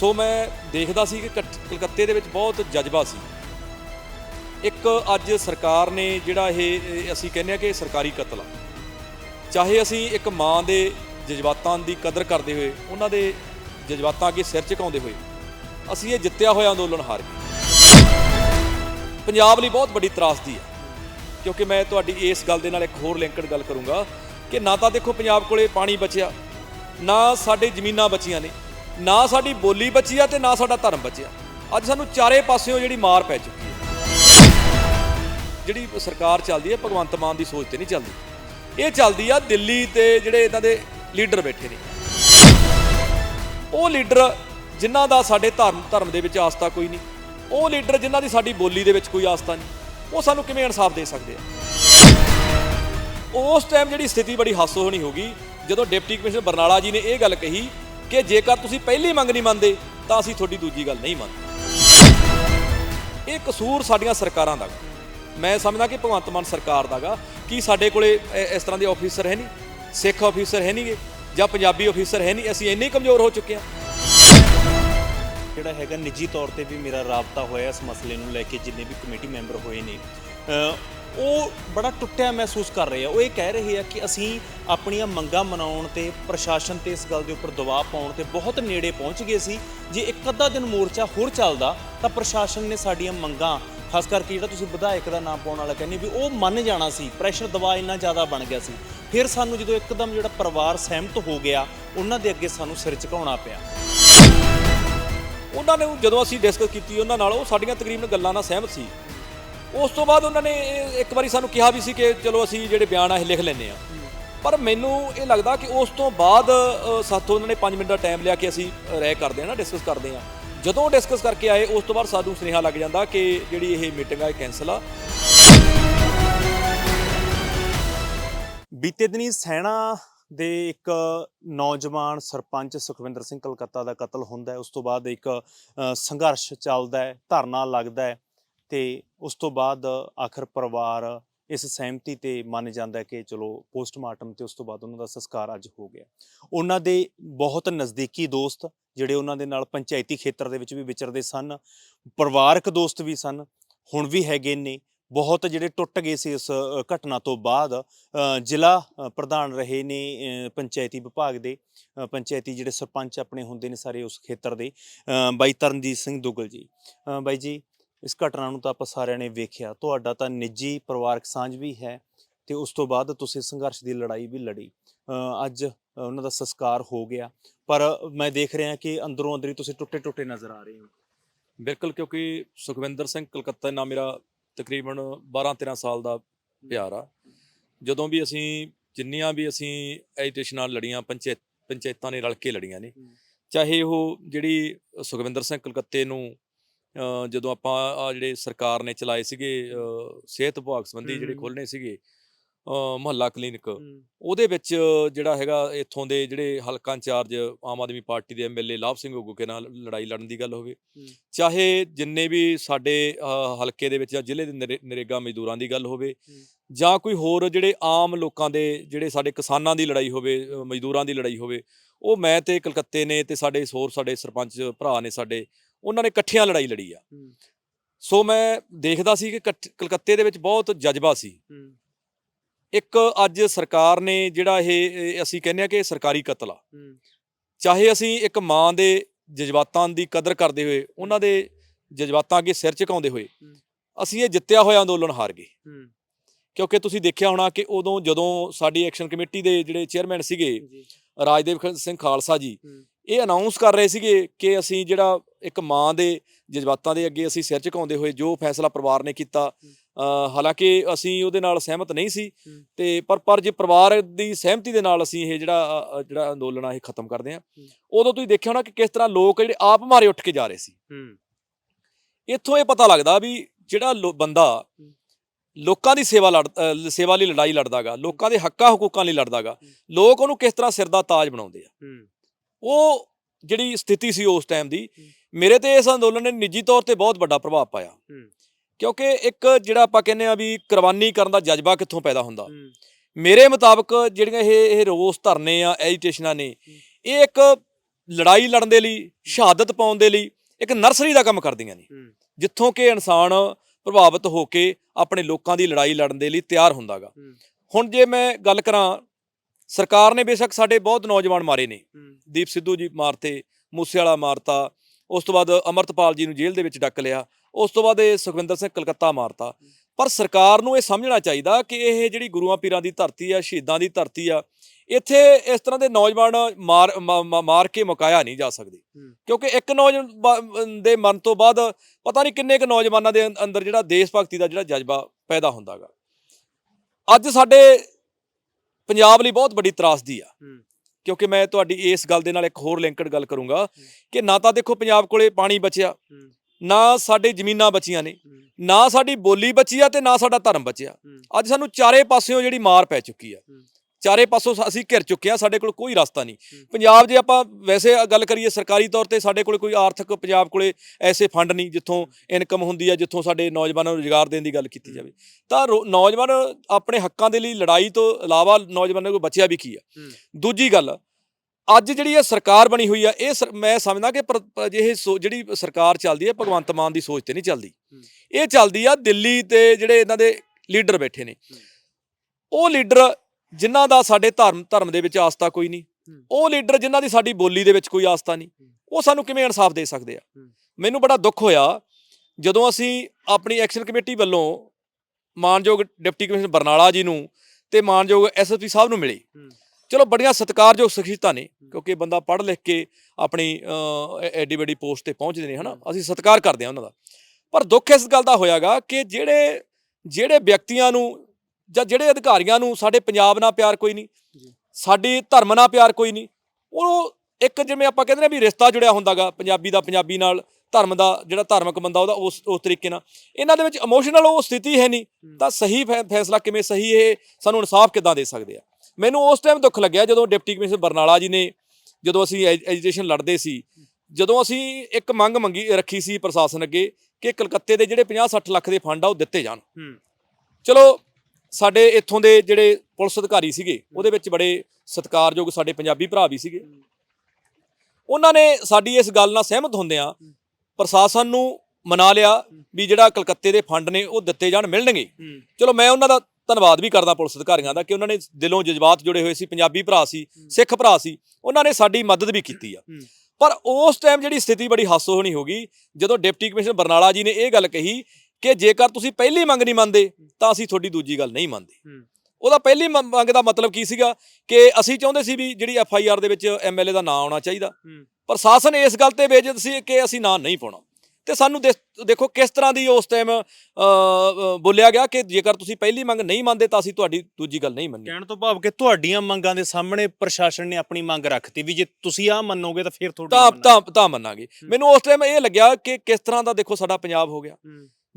ਸੋ ਮੈਂ ਦੇਖਦਾ ਸੀ ਕਿ ਕਲਕੱਤੇ ਦੇ ਵਿੱਚ ਬਹੁਤ ਜਜ਼ਬਾ ਸੀ। ਇੱਕ ਅੱਜ ਸਰਕਾਰ ਨੇ ਜਿਹੜਾ ਇਹ ਅਸੀਂ ਕਹਿੰਦੇ ਆ ਕਿ ਸਰਕਾਰੀ ਕਤਲ ਆ। ਚਾਹੇ ਅਸੀਂ ਇੱਕ ਮਾਂ ਦੇ ਜਜ਼ਬਾਤਾਂ ਦੀ ਕਦਰ ਕਰਦੇ ਹੋਏ, ਉਹਨਾਂ ਦੇ ਜਜ਼ਬਾਤਾਂ ਅੱਗੇ ਸਿਰ ਝੁਕਾਉਂਦੇ ਹੋਏ, ਅਸੀਂ ਇਹ ਜਿੱਤਿਆ ਹੋਇਆ ਅੰਦੋਲਨ ਹਾਰ ਗਏ। ਪੰਜਾਬ ਲਈ ਬਹੁਤ ਵੱਡੀ ਤਰਾਸਦੀ ਹੈ, ਕਿਉਂਕਿ ਮੈਂ ਤੁਹਾਡੀ ਇਸ ਗੱਲ ਦੇ ਨਾਲ ਇੱਕ ਹੋਰ ਲਿੰਕਡ ਗੱਲ ਕਰੂੰਗਾ ਕਿ ਨਾ ਤਾਂ ਦੇਖੋ ਪੰਜਾਬ ਕੋਲੇ ਪਾਣੀ ਬਚਿਆ, ਨਾ ਸਾਡੇ ਜ਼ਮੀਨਾਂ ਬਚੀਆਂ ਨੇ। ਨਾ ਸਾਡੀ ਬੋਲੀ ਬਚੀ ਆ ਤੇ ਨਾ ਸਾਡਾ ਧਰਮ ਬਚਿਆ। ਅੱਜ ਸਾਨੂੰ ਚਾਰੇ ਪਾਸਿਓਂ ਜਿਹੜੀ ਮਾਰ ਪੈ ਚੁੱਕੀ ਹੈ। ਜਿਹੜੀ ਸਰਕਾਰ ਚੱਲਦੀ ਹੈ, ਭਗਵੰਤ ਮਾਨ ਦੀ ਸੋਚ ਤੇ ਨਹੀਂ ਚੱਲਦੀ। ਇਹ ਚੱਲਦੀ ਆ ਦਿੱਲੀ ਤੇ ਜਿਹੜੇ ਇਹਨਾਂ ਦੇ ਲੀਡਰ ਬੈਠੇ ਨੇ। ਉਹ ਲੀਡਰ ਜਿਨ੍ਹਾਂ ਦਾ ਸਾਡੇ ਧਰਮ ਧਰਮ ਦੇ ਵਿੱਚ ਆਸਥਾ ਕੋਈ ਨਹੀਂ। ਉਹ ਲੀਡਰ ਜਿਨ੍ਹਾਂ ਦੀ ਸਾਡੀ ਬੋਲੀ ਦੇ ਵਿੱਚ ਕੋਈ ਆਸਥਾ ਨਹੀਂ। ਉਹ ਸਾਨੂੰ ਕਿਵੇਂ ਇਨਸਾਫ ਦੇ ਸਕਦੇ ਆ? ਉਸ ਟਾਈਮ ਜਿਹੜੀ ਸਥਿਤੀ ਬੜੀ ਹਾਸੋ ਹੋਣੀ ਹੋਗੀ ਜਦੋਂ ਡਿਪਟੀ ਕਮਿਸ਼ਨਰ ਬਰਨਾਲਾ ਜੀ ਨੇ ਇਹ ਗੱਲ ਕਹੀ ਕਿ ਜੇਕਰ ਤੁਸੀਂ ਪਹਿਲੀ ਮੰਗ ਨਹੀਂ ਮੰਨਦੇ, ਤਾਂ ਅਸੀਂ ਤੁਹਾਡੀ ਦੂਜੀ ਗੱਲ ਨਹੀਂ ਮੰਨਦੇ। ਇਹ ਕਸੂਰ ਸਾਡੀਆਂ ਸਰਕਾਰਾਂ ਦਾ ਗਾ। ਮੈਂ ਸਮਝਦਾ ਕਿ ਭਗਵੰਤ ਮਾਨ ਸਰਕਾਰ ਦਾਗਾ ਕਿ ਸਾਡੇ ਕੋਲੇ ਇਸ ਤਰ੍ਹਾਂ ਦੇ ਆਫੀਸਰ ਹੈ ਨਹੀਂ, ਸਿੱਖ ਆਫੀਸਰ ਹੈ ਨਹੀਂਗੇ, ਜਾਂ ਪੰਜਾਬੀ ਆਫੀਸਰ ਹੈ ਨਹੀਂ, ਅਸੀਂ ਇੰਨੇ ਕਮਜ਼ੋਰ ਹੋ ਚੁੱਕੇ ਹਾਂ। ਜਿਹੜਾ ਹੈਗਾ ਨਿੱਜੀ ਤੌਰ ਤੇ ਵੀ ਮੇਰਾ ਰਾਬਤਾ ਹੋਇਆ ਇਸ ਮਸਲੇ ਨੂੰ ਲੈ ਕੇ ਜਿੰਨੇ ਵੀ ਕਮੇਟੀ ਮੈਂਬਰ ਹੋਏ ਨੇ। ਉਹ ਬੜਾ ਟੁੱਟਿਆ ਮਹਿਸੂਸ ਕਰ ਰਹੇ ਆ। ਉਹ ਇਹ ਕਹਿ ਰਹੇ ਆ ਕਿ ਅਸੀਂ ਆਪਣੀਆਂ ਮੰਗਾਂ ਮਨਾਉਣ ਤੇ ਪ੍ਰਸ਼ਾਸਨ ਤੇ ਇਸ ਗੱਲ ਦੇ ਉੱਪਰ ਦਬਾਅ ਪਾਉਣ ਤੇ ਬਹੁਤ ਨੇੜੇ ਪਹੁੰਚ ਗਏ ਸੀ। ਜੇ ਇੱਕ ਅੱਧਾ ਦਿਨ ਮੋਰਚਾ ਹੋਰ ਚੱਲਦਾ, ਤਾਂ ਪ੍ਰਸ਼ਾਸਨ ਨੇ ਸਾਡੀਆਂ ਮੰਗਾਂ, ਖਾਸ ਕਰਕੇ ਜਿਹੜਾ ਤੁਸੀਂ ਵਿਧਾਇਕ ਦਾ ਨਾਮ ਪਾਉਣ ਵਾਲਾ ਕਹਿੰਦੇ ਵੀ ਉਹ ਮੰਨ ਜਾਣਾ ਸੀ ਪ੍ਰੈਸ਼ਰ ਦਬਾਅ ਇੰਨਾ ਜ਼ਿਆਦਾ ਬਣ ਗਿਆ ਸੀ। ਫਿਰ ਸਾਨੂੰ ਜਦੋਂ ਇੱਕਦਮ ਜਿਹੜਾ ਪਰਿਵਾਰ ਸਹਿਮਤ ਹੋ ਗਿਆ, ਉਹਨਾਂ ਦੇ ਅੱਗੇ ਸਾਨੂੰ ਸਿਰ ਝੁਕਾਉਣਾ ਪਿਆ। ਉਹਨਾਂ ਨੇ ਜਦੋਂ ਅਸੀਂ ਡਿਸਕਸ ਕੀਤੀ, ਉਹਨਾਂ ਨਾਲ ਉਹ ਸਾਡੀਆਂ ਤਕਰੀਬਨ ਗੱਲਾਂ ਨਾਲ ਸਹਿਮਤ ਸੀ। ਉਸ ਤੋਂ ਬਾਅਦ ਉਹਨਾਂ ਨੇ ਇਹ ਇੱਕ ਵਾਰੀ ਸਾਨੂੰ ਕਿਹਾ ਵੀ ਸੀ ਕਿ ਚਲੋ ਅਸੀਂ ਜਿਹੜੇ ਬਿਆਨ ਆ ਇਹ ਲਿਖ ਲੈਂਦੇ ਆ ਪਰ ਮੈਨੂੰ ਇਹ ਲੱਗਦਾ ਕਿ ਉਸ ਤੋਂ ਬਾਅਦ ਸਾਥੋਂ ਉਹਨਾਂ ਨੇ 5 ਮਿੰਟ ਦਾ ਟਾਈਮ ਲਿਆ ਕਿ ਅਸੀਂ ਰਹਿ ਕਰਦੇ ਆ ਨਾ ਡਿਸਕਸ ਕਰਦੇ ਆ ਜਦੋਂ ਡਿਸਕਸ ਕਰਕੇ ਆਏ, ਉਸ ਤੋਂ ਬਾਅਦ ਸਾਨੂੰ ਸੁਨੇਹਾ ਲੱਗ ਜਾਂਦਾ ਕਿ ਜਿਹੜੀ ਇਹ ਮੀਟਿੰਗ ਆ, ਇਹ ਕੈਨਸਲ ਆ। ਬੀਤੇ ਦਿਨੀ ਸੈਣਾ ਦੇ ਇੱਕ ਨੌਜਵਾਨ ਸਰਪੰਚ ਸੁਖਵਿੰਦਰ ਸਿੰਘ ਕਲਕੱਤਾ ਦਾ ਕਤਲ ਹੁੰਦਾ ਹੈ। ਉਸ ਤੋਂ ਬਾਅਦ ਇੱਕ ਸੰਘਰਸ਼ ਚੱਲਦਾ ਹੈ, ਧਰਨਾ ਲੱਗਦਾ ਹੈ। ਤੇ ਉਸ ਤੋਂ ਬਾਅਦ ਆਖਰ ਪਰਿਵਾਰ ਇਸ ਸਹਿਮਤੀ ਤੇ ਮੰਨ ਜਾਂਦਾ ਹੈ ਕਿ ਚਲੋ ਪੋਸਟਮਾਰਟਮ ਤੇ ਉਸ ਤੋਂ ਬਾਅਦ ਉਹਨਾਂ ਦਾ ਸੰਸਕਾਰ ਅੱਜ ਹੋ ਗਿਆ। ਉਹਨਾਂ ਦੇ ਬਹੁਤ ਨਜ਼ਦੀਕੀ ਦੋਸਤ ਜਿਹੜੇ ਉਹਨਾਂ ਦੇ ਨਾਲ ਪੰਚਾਇਤੀ ਖੇਤਰ ਦੇ ਵਿੱਚ ਵੀ ਵਿਚਰਦੇ ਸਨ, ਪਰਿਵਾਰਕ ਦੋਸਤ ਵੀ ਸਨ, ਹੁਣ ਵੀ ਹੈਗੇ ਨੇ। ਬਹੁਤ ਜਿਹੜੇ ਟੁੱਟ ਗਏ ਸੀ ਇਸ ਘਟਨਾ ਤੋਂ ਬਾਅਦ ਜ਼ਿਲ੍ਹਾ ਪ੍ਰਧਾਨ ਰਹੇ ਨੇ ਪੰਚਾਇਤੀ ਵਿਭਾਗ ਦੇ। ਪੰਚਾਇਤੀ ਜਿਹੜੇ ਸਰਪੰਚ ਆਪਣੇ ਹੁੰਦੇ ਨੇ ਸਾਰੇ ਉਸ ਖੇਤਰ ਦੇ। ਬਾਈ ਤਰਨਜੀਤ ਸਿੰਘ ਦੁੱਗਲ ਜੀ। ਬਾਈ ਜੀ ਇਸ ਘਟਨਾ ਨੂੰ ਤਾਂ ਆਪਾਂ ਸਾਰਿਆਂ ਨੇ ਵੇਖਿਆ। ਤੁਹਾਡਾ ਤਾਂ ਨਿੱਜੀ ਪਰਿਵਾਰਕ ਸਾਂਝ ਵੀ ਹੈ ਤੇ ਉਸ ਤੋਂ ਬਾਅਦ ਤੁਸੀਂ ਸੰਘਰਸ਼ ਦੀ ਲੜਾਈ ਵੀ ਲੜੀ। ਅੱਜ ਉਹਨਾਂ ਦਾ ਸੰਸਕਾਰ ਹੋ ਗਿਆ। ਪਰ ਮੈਂ ਦੇਖ ਰਿਹਾ ਕਿ ਅੰਦਰੋਂ ਅੰਦਰੀ ਤੁਸੀਂ ਟੁੱਟੇ ਟੁੱਟੇ ਨਜ਼ਰ ਆ ਰਹੇ ਹੋ। ਬਿਲਕੁਲ ਕਿਉਂਕਿ ਸੁਖਵਿੰਦਰ ਸਿੰਘ ਕਲਕੱਤਾ ਨਾਲ ਮੇਰਾ ਤਕਰੀਬਨ 12 13 ਸਾਲ ਦਾ ਪਿਆਰ ਆ। ਜਦੋਂ ਵੀ ਅਸੀਂ ਜਿੰਨੀਆਂ ਵੀ ਅਸੀਂ ਐਜੀਟੇਸ਼ਨਾਂ ਲੜੀਆਂ ਪੰਚਾਇਤ ਪੰਚਾਇਤਾਂ ਨੇ ਰਲ ਕੇ ਲੜੀਆਂ ਨੇ। ਚਾਹੇ ਉਹ ਜਿਹੜੀ ਸੁਖਵਿੰਦਰ ਸਿੰਘ ਕਲਕੱਤੇ ਨੂੰ ਜਦੋਂ ਆਪਾਂ ਆ ਜਿਹੜੇ ਸਰਕਾਰ ਨੇ ਚਲਾਏ ਸੀਗੇ ਸਿਹਤ ਵਿਭਾਗ ਸੰਬੰਧੀ ਜਿਹੜੇ ਹੂੰ। ਖੋਲ੍ਹਣੇ ਸੀਗੇ ਮੁਹੱਲਾ ਕਲੀਨਿਕ ਉਹਦੇ ਵਿੱਚ ਜਿਹੜਾ ਹੈਗਾ ਇੱਥੋਂ ਦੇ ਜਿਹੜੇ ਹਲਕਾ ਇੰਚਾਰਜ ਆਮ ਆਦਮੀ ਪਾਰਟੀ ਦੇ ਐਮਐਲਏ ਲਾਭ ਸਿੰਘ ਉਗੂਕੇ ਨਾਲ ਲੜਾਈ ਲੜਨ ਦੀ ਗੱਲ ਹੋਵੇ। ਚਾਹੇ ਜਿੰਨੇ ਵੀ ਸਾਡੇ ਹਲਕੇ ਦੇ ਵਿੱਚ ਜਾਂ ਜ਼ਿਲ੍ਹੇ ਦੇ ਨਰੇ- ਨਰੇਗਾ ਮਜ਼ਦੂਰਾਂ ਦੀ ਗੱਲ ਹੋਵੇ। ਜਾਂ ਕੋਈ ਹੋਰ ਜਿਹੜੇ ਆਮ ਲੋਕਾਂ ਦੇ ਜਿਹੜੇ ਸਾਡੇ ਕਿਸਾਨਾਂ ਦੀ ਲੜਾਈ ਹੋਵੇ ਮਜ਼ਦੂਰਾਂ ਦੀ ਲੜਾਈ ਹੋਵੇ ਉਹ ਮੈਂ ਤੇ ਕਲਕੱਤੇ ਨੇ ਤੇ ਸਾਡੇ ਹੋਰ ਸਾਡੇ ਸਰਪੰਚ ਭਰਾ ਨੇ ਸਾਡੇ ਉਹਨਾਂ ਨੇ ਇਕੱਠਿਆਂ ਲੜਾਈ ਲੜੀ ਆ। ਸੋ ਮੈਂ ਦੇਖਦਾ ਸੀ ਕਿ ਕਲਕੱਤੇ ਦੇ ਵਿੱਚ ਬਹੁਤ ਜਜ਼ਬਾ ਸੀ। ਇੱਕ ਅੱਜ ਸਰਕਾਰ ਨੇ ਜਿਹੜਾ ਇਹ ਇਹ ਅਸੀਂ ਕਹਿੰਦੇ ਆ ਕਿ ਇਹ ਸਰਕਾਰੀ ਕਤਲ ਆ। ਚਾਹੇ ਅਸੀਂ ਇੱਕ ਮਾਂ ਦੇ ਜਜ਼ਬਾਤਾਂ ਦੀ ਕਦਰ ਕਰਦੇ ਹੋਏ ਉਹਨਾਂ ਦੇ ਜਜ਼ਬਾਤਾਂ ਅੱਗੇ ਸਿਰ ਝੁਕਾਉਂਦੇ ਹੋਏ ਹੂੰ। ਅਸੀਂ ਇਹ ਜਿੱਤਿਆ ਹੋਇਆ ਅੰਦੋਲਨ ਹਾਰ ਗਏ। ਕਿਉਂਕਿ ਤੁਸੀਂ ਦੇਖਿਆ ਹੋਣਾ ਕਿ ਉਦੋਂ ਜਦੋਂ ਸਾਡੀ ਐਕਸ਼ਨ ਕਮੇਟੀ ਦੇ ਜਿਹੜੇ ਚੇਅਰਮੈਨ ਸੀਗੇ ਰਾਜਦੇਵ ਖ- ਸਿੰਘ ਖਾਲਸਾ ਜੀ ਹੂੰ। ਇਹ ਅਨਾਉਂਸ ਕਰ ਰਹੇ ਸੀਗੇ ਕਿ ਅਸੀਂ ਜਿਹੜਾ ਇੱਕ ਮਾਂ ਦੇ ਜਜ਼ਬਾਤਾਂ ਦੇ ਅੱਗੇ ਅਸੀਂ ਸਿਰ ਝੁਕਾਉਂਦੇ ਹੋਏ ਜੋ ਫੈਸਲਾ ਪਰਿਵਾਰ ਨੇ ਕੀਤਾ ਹਾਲਾਂਕਿ ਅਸੀਂ ਉਹਦੇ ਨਾਲ ਸਹਿਮਤ ਨਹੀਂ ਸੀ। ਤੇ ਪਰ ਪਰ ਜੇ ਪਰਿਵਾਰ ਦੀ ਸਹਿਮਤੀ ਦੇ ਨਾਲ ਅਸੀਂ ਇਹ ਜਿਹੜਾ ਜਿਹੜਾ ਅੰਦੋਲਨ ਆ ਇਹ ਖਤਮ ਕਰਦੇ ਆ। ਉਦੋਂ ਤੁਸੀਂ ਦੇਖਿਆ ਹੋਣਾ ਕਿ ਕਿਸ ਤਰ੍ਹਾਂ ਲੋਕ ਜਿਹੜੇ ਆਪ ਮਾਰੇ ਉੱਠ ਕੇ ਜਾ ਰਹੇ ਸੀ ਇੱਥੋਂ ਇਹ ਪਤਾ ਲੱਗਦਾ ਵੀ ਜਿਹੜਾ ਬੰਦਾ। ਲੋਕਾਂ ਦੀ ਸੇਵਾ ਲੜ ਸੇਵਾ ਲਈ ਲੜਾਈ ਲੜਦਾਗਾ ਲੋਕਾਂ ਦੇ ਹੱਕਾਂ ਹਕੂਕਾਂ ਲਈ ਲੜਦਾਗਾ। ਲੋਕ ਉਹਨੂੰ ਕਿਸ ਤਰ੍ਹਾਂ ਸਿਰ ਦਾ ਤਾਜ ਬਣਾਉਂਦੇ ਆ ਉਹ ਜਿਹੜੀ ਸਥਿਤੀ ਸੀ ਉਸ ਟਾਈਮ ਦੀ। ਮੇਰੇ ਤੇ ਇਸ ਅੰਦੋਲਨ ਨੇ ਨਿੱਜੀ ਤੌਰ ਤੇ ਬਹੁਤ ਵੱਡਾ ਪ੍ਰਭਾਵ ਪਾਇਆ। ਕਿਉਂਕਿ ਇੱਕ ਜਿਹੜਾ ਆਪਾਂ ਕਹਿੰਦੇ ਆ ਵੀ ਕੁਰਬਾਨੀ ਕਰਨ ਦਾ ਜਜ਼ਬਾ ਕਿੱਥੋਂ ਪੈਦਾ ਹੁੰਦਾ? ਮੇਰੇ ਮੁਤਾਬਕ ਜਿਹੜੀਆਂ ਇਹ ਇਹ ਰੋਸ ਧਰਨੇ ਆ ਐਜੀਟੇਸ਼ਨਾਂ ਨੇ ਇਹ ਇੱਕ ਲੜਾਈ ਲੜਨ ਦੇ ਲਈ ਸ਼ਹਾਦਤ ਪਾਉਣ ਦੇ ਲਈ ਇੱਕ ਨਰਸਰੀ ਦਾ ਕੰਮ ਕਰਦੀਆਂ ਨੇ। ਜਿੱਥੋਂ ਕਿ ਇਨਸਾਨ ਪ੍ਰਭਾਵਿਤ ਹੋ ਕੇ ਆਪਣੇ ਲੋਕਾਂ ਦੀ ਲੜਾਈ ਲੜਨ ਦੇ ਲਈ ਤਿਆਰ ਹੁੰਦਾਗਾ। ਹੁਣ ਜੇ ਮੈਂ ਗੱਲ ਕਰਾਂ ਸਰਕਾਰ ਨੇ ਬੇਸ਼ੱਕ ਸਾਡੇ ਬਹੁਤ ਨੌਜਵਾਨ ਮਾਰੇ ਨੇ। ਦੀਪ ਸਿੱਧੂ ਜੀ ਮਾਰਤੇ ਮੂਸੇ ਵਾਲਾ ਮਾਰਤਾ ਉਸ ਤੋਂ ਬਾਅਦ ਅਮਰਤਪਾਲ ਜੀ ਨੂੰ ਜੇਲ੍ਹ ਦੇ ਵਿੱਚ ਡੱਕ ਲਿਆ ਉਸ ਤੋਂ ਬਾਅਦ ਇਹ ਸੁਖਵਿੰਦਰ ਸਿੰਘ ਕਲਕੱਤਾ ਮਾਰਤਾ। ਪਰ ਸਰਕਾਰ ਨੂੰ ਇਹ ਸਮਝਣਾ ਚਾਹੀਦਾ ਕਿ ਇਹ ਜਿਹੜੀ ਗੁਰੂਆਂ ਪੀਰਾਂ ਦੀ ਧਰਤੀ ਆ ਸ਼ਹੀਦਾਂ ਦੀ ਧਰਤੀ ਆ ਇੱਥੇ ਇਸ ਤਰ੍ਹਾਂ ਦੇ ਨੌਜਵਾਨ ਮਾਰ ਮਾਰ ਕੇ ਮੁਕਾਇਆ ਨਹੀਂ ਜਾ ਸਕਦੇ। ਕਿਉਂਕਿ ਇੱਕ ਨੌਜਵਾਨ ਦੇ ਮਨ ਤੋਂ ਬਾਅਦ ਪਤਾ ਨਹੀਂ ਕਿੰਨੇ ਕੁ ਨੌਜਵਾਨਾਂ ਦੇ ਅੰਦਰ ਜਿਹੜਾ ਦੇਸ਼ ਭਗਤੀ ਦਾ ਜਿਹੜਾ ਜਜ਼ਬਾ ਪੈਦਾ ਹੁੰਦਾਗਾ ਅੱਜ ਸਾਡੇ ਪੰਜਾਬ ਲਈ ਬਹੁਤ ਵੱਡੀ ਤਰਾਸਦੀ ਆ। ਕਿਉਂਕਿ ਮੈਂ ਤੁਹਾਡੀ ਇਸ ਗੱਲ ਦੇ ਨਾਲ ਇੱਕ ਹੋਰ ਲਿੰਕਡ ਗੱਲ ਕਰੂੰਗਾ ਕਿ ਨਾ ਤਾਂ ਦੇਖੋ ਪੰਜਾਬ ਕੋਲੇ ਪਾਣੀ ਬਚਿਆ ਨਾ ਸਾਡੇ ਜ਼ਮੀਨਾਂ ਬਚੀਆਂ ਨੇ ਨਾ ਸਾਡੀ ਬੋਲੀ ਬਚੀ ਆ ਤੇ ਨਾ ਸਾਡਾ ਧਰਮ ਬਚਿਆ। ਅੱਜ ਸਾਨੂੰ ਚਾਰੇ ਪਾਸਿਓਂ ਜਿਹੜੀ ਮਾਰ ਪੈ ਚੁੱਕੀ ਆ। ਚਾਰੇ ਪਾਸੋਂ ਅਸੀਂ ਘਿਰ ਚੁੱਕੇ ਆ ਸਾਡੇ ਕੋਲ ਕੋਈ ਰਸਤਾ ਨਹੀਂ। ਪੰਜਾਬ ਜੇ ਆਪਾਂ ਵੈਸੇ ਗੱਲ ਕਰੀਏ ਸਰਕਾਰੀ ਤੌਰ ਤੇ ਸਾਡੇ ਕੋਲ ਕੋਈ ਆਰਥਿਕ ਪੰਜਾਬ ਕੋਲੇ ਐਸੇ ਫੰਡ ਨਹੀਂ ਜਿੱਥੋਂ ਇਨਕਮ ਹੁੰਦੀ ਆ ਜਿੱਥੋਂ ਸਾਡੇ ਨੌਜਵਾਨਾਂ ਨੂੰ ਰੁਜ਼ਗਾਰ ਦੇਣ ਦੀ ਗੱਲ ਕੀਤੀ ਜਾਵੇ। ਤਾਂ ਨੌਜਵਾਨ ਆਪਣੇ ਹੱਕਾਂ ਦੇ ਲਈ ਲੜਾਈ ਤੋਂ ਇਲਾਵਾ ਨੌਜਵਾਨਾਂ ਕੋਲ ਬਚਿਆ ਵੀ ਕੀ ਆ? ਦੂਜੀ ਗੱਲ ਅੱਜ ਜਿਹੜੀ ਇਹ ਸਰਕਾਰ ਬਣੀ ਹੋਈ ਆ ਇਹ ਮੈਂ ਸਮਝਦਾ ਕਿ ਸੋ- ਜਿਹੜੀ ਸਰਕਾਰ ਚੱਲਦੀ ਹੈ ਭਗਵੰਤ ਮਾਨ ਦੀ ਸੋਚ ਤੇ ਨਹੀਂ ਚੱਲਦੀ। ਇਹ ਚੱਲਦੀ ਆ ਦਿੱਲੀ ਤੇ ਜਿਹੜੇ ਇਹਨਾਂ ਦੇ ਲੀਡਰ ਬੈਠੇ ਨੇ। ਉਹ ਲੀਡਰ ਜਿਨ੍ਹਾਂ ਦਾ ਸਾਡੇ ਧਰਮ ਧਰਮ ਦੇ ਵਿੱਚ ਆਸਥਾ ਕੋਈ ਨਹੀਂ। ਉਹ ਲੀਡਰ ਜਿਨ੍ਹਾਂ ਦੀ ਸਾਡੀ ਬੋਲੀ ਦੇ ਵਿੱਚ ਕੋਈ ਆਸਥਾ ਨਹੀਂ। ਉਹ ਸਾਨੂੰ ਕਿਵੇਂ ਇਨਸਾਫ ਦੇ ਸਕਦੇ ਆ। ਮੈਨੂੰ ਬੜਾ ਦੁੱਖ ਹੋਇਆ ਜਦੋਂ ਅਸੀਂ ਆਪਣੀ ਐਕਸ਼ਨ ਕਮੇਟੀ ਵੱਲੋਂ ਮਾਨਯੋਗ ਡਿਪਟੀ ਕਮਿਸ਼ਨਰ ਬਰਨਾਲਾ ਜੀ ਨੂੰ ਤੇ ਮਾਨਯੋਗ ਐਸਐਸਪੀ ਸਾਹਿਬ ਨੂੰ ਮਿਲੇ। ਚਲੋ ਬੜੀਆਂ ਸਤਿਕਾਰਯੋਗ ਸ਼ਖਸੀਅਤਾਂ ਨੇ ਕਿਉਂਕਿ ਬੰਦਾ ਪੜ੍ਹ ਲਿਖ ਕੇ ਆਪਣੀ ਐਡੀ ਵੱਡੀ ਪੋਸਟ ਤੇ ਪਹੁੰਚਦੇ ਨੇ ਹਨਾ। ਅਸੀਂ ਸਤਿਕਾਰ ਕਰਦੇ ਹਾਂ ਉਹਨਾਂ ਦਾ ਪਰ ਦੁੱਖ ਇਸ ਗੱਲ ਦਾ ਹੋਇਆਗਾ ਕਿ ਜਿਹੜੇ ਜਿਹੜੇ ਵਿਅਕਤੀਆਂ ਨੂੰ ਜਾਂ ਜਿਹੜੇ ਅਧਿਕਾਰੀਆਂ ਨੂੰ ਸਾਡੇ ਪੰਜਾਬ ਨਾਲ ਪਿਆਰ ਕੋਈ ਨਹੀਂ ਜੀ। ਸਾਡੀ ਧਰਮ ਨਾਲ ਪਿਆਰ ਕੋਈ ਨਹੀਂ ਉਹ ਇੱਕ ਜਿਵੇਂ ਆਪਾਂ ਕਹਿੰਦੇ ਨੇ ਵੀ ਰਿਸ਼ਤਾ ਜੁੜਿਆ ਹੁੰਦਾਗਾ ਪੰਜਾਬੀ ਦਾ ਪੰਜਾਬੀ ਨਾਲ ਧਰਮ ਦਾ ਜਿਹੜਾ ਧਾਰਮਿਕ ਬੰਦਾ ਉਹਦਾ ਉਸ ਉਸ ਤਰੀਕੇ ਨਾਲ। ਇਹਨਾਂ ਦੇ ਵਿੱਚ ਇਮੋਸ਼ਨਲ ਉਹ ਸਥਿਤੀ ਹੈ ਨਹੀਂ ਤਾਂ ਸਹੀ ਫੈਸਲਾ ਕਿਵੇਂ ਸਹੀ ਇਹ ਸਾਨੂੰ ਇਨਸਾਫ ਕਿੱਦਾਂ ਦੇ ਸਕਦੇ ਆ? ਮੈਨੂੰ ਉਸ ਟਾਈਮ ਦੁੱਖ ਲੱਗਿਆ ਜਦੋਂ ਡਿਪਟੀ ਕਮਿਸ਼ਨਰ ਬਰਨਾਲਾ ਜੀ ਨੇ ਜਦੋਂ ਅਸੀਂ ਐਜੀਟੇਸ਼ਨ ਲੜਦੇ ਸੀ ਜਦੋਂ ਅਸੀਂ ਇੱਕ ਮੰਗ ਮੰਗੀ ਰੱਖੀ ਸੀ ਪ੍ਰਸ਼ਾਸਨ ਅੱਗੇ ਕਿ ਕਲਕੱਤੇ ਦੇ ਜਿਹੜੇ 50-60 ਲੱਖ ਦੇ ਫੰਡ ਆ ਉਹ ਦਿੱਤੇ ਜਾਣ। ਚਲੋ ਸਾਡੇ ਇੱਥੋਂ ਦੇ ਜਿਹੜੇ ਪੁਲਿਸ ਅਧਿਕਾਰੀ ਸੀਗੇ, ਉਹਦੇ ਵਿੱਚ ਬੜੇ ਸਤਿਕਾਰਯੋਗ ਸਾਡੇ ਪੰਜਾਬੀ ਭਰਾ ਵੀ ਸੀਗੇ। ਉਹਨਾਂ ਨੇ ਸਾਡੀ ਇਸ ਗੱਲ ਨਾਲ ਸਹਿਮਤ ਹੁੰਦਿਆਂ ਪ੍ਰਸ਼ਾਸਨ ਨੂੰ ਮਨਾ ਲਿਆ ਵੀ ਜਿਹੜਾ ਕਲਕੱਤੇ ਦੇ ਫੰਡ ਨੇ, ਉਹ ਦਿੱਤੇ ਜਾਣ, ਮਿਲਣਗੇ। ਚਲੋ ਮੈਂ ਉਹਨਾਂ ਦਾ ਧੰਨਵਾਦ ਵੀ ਕਰਦਾ ਪੁਲਿਸ ਅਧਿਕਾਰੀਆਂ ਦਾ ਕਿ ਉਹਨਾਂ ਨੇ ਦਿਲੋਂ ਜਜ਼ਬਾਤ ਜੁੜੇ ਹੋਏ ਸੀ, ਪੰਜਾਬੀ ਭਰਾ ਸੀ, ਸਿੱਖ ਭਰਾ ਸੀ, ਉਹਨਾਂ ਨੇ ਸਾਡੀ ਮਦਦ ਵੀ ਕੀਤੀ ਆ। ਪਰ ਉਸ ਟਾਈਮ ਜਿਹੜੀ ਸਥਿਤੀ ਬੜੀ ਹਾਸੋਹੀਣੀ ਹੋ ਗਈ, ਜਦੋਂ ਡਿਪਟੀ ਕਮਿਸ਼ਨਰ ਬਰਨਾਲਾ ਜੀ ਨੇ ਇਹ ਗੱਲ ਕਹੀ ਕਿ ਜੇਕਰ ਤੁਸੀਂ ਪਹਿਲੀ ਮੰਗ ਨਹੀਂ ਮੰਨਦੇ ਤਾਂ ਅਸੀਂ ਤੁਹਾਡੀ ਦੂਜੀ ਗੱਲ ਨਹੀਂ ਮੰਨਦੇ। ਉਹਦਾ ਪਹਿਲੀ ਮੰਗ ਦਾ ਮਤਲਬ ਕੀ ਸੀਗਾ ਕਿ ਅਸੀਂ ਚਾਹੁੰਦੇ ਸੀ ਵੀ ਜਿਹੜੀ ਐਫ ਆਈ ਆਰ ਦੇ ਵਿੱਚ ਐਮਐਲਏ ਦਾ ਨਾਂ ਆਉਣਾ ਚਾਹੀਦਾ। ਪ੍ਰਸ਼ਾਸਨ ਇਸ ਗੱਲ ਤੇ ਬੇਜਿੱਤ ਸੀ ਕਿ ਅਸੀਂ ਨਾਂ ਨਹੀਂ ਪਾਉਣਾ। ਤੇ ਸਾਨੂੰ ਦੇਖ- ਦੇਖੋ ਕਿਸ ਤਰ੍ਹਾਂ ਦੀ ਉਸ ਟਾਈਮ ਬੋਲਿਆ ਗਿਆ ਕਿ ਜੇਕਰ ਤੁਸੀਂ ਪਹਿਲੀ ਮੰਗ ਨਹੀਂ ਮੰਨਦੇ ਤਾਂ ਅਸੀਂ ਤੁਹਾਡੀ ਦੂਜੀ ਗੱਲ ਨਹੀਂ ਮੰਨੀ ਕਹਿਣ ਤੋਂ ਭਾਵ ਕਿ ਤੁਹਾਡੀਆਂ ਮੰਗਾਂ ਦੇ ਸਾਹਮਣੇ ਪ੍ਰਸ਼ਾਸਨ ਨੇ ਆਪਣੀ ਮੰਗ ਰੱਖਤੀ ਵੀ ਜੇ ਤੁਸੀਂ ਆ ਮੰਨੋਗੇ ਤਾਂ ਫਿਰ ਤੁਹਾਡੀ ਤਾਂ ਤਾਂ ਤਾਂ ਮੰਨਾਂਗੇ। ਮੈਨੂੰ ਉਸ ਟਾਈਮ ਇਹ ਲੱਗਿਆ ਕਿ ਕਿਸ ਤਰ੍ਹਾਂ ਦਾ ਦੇਖੋ ਸਾਡਾ ਪੰਜਾਬ ਹੋ ਗਿਆ।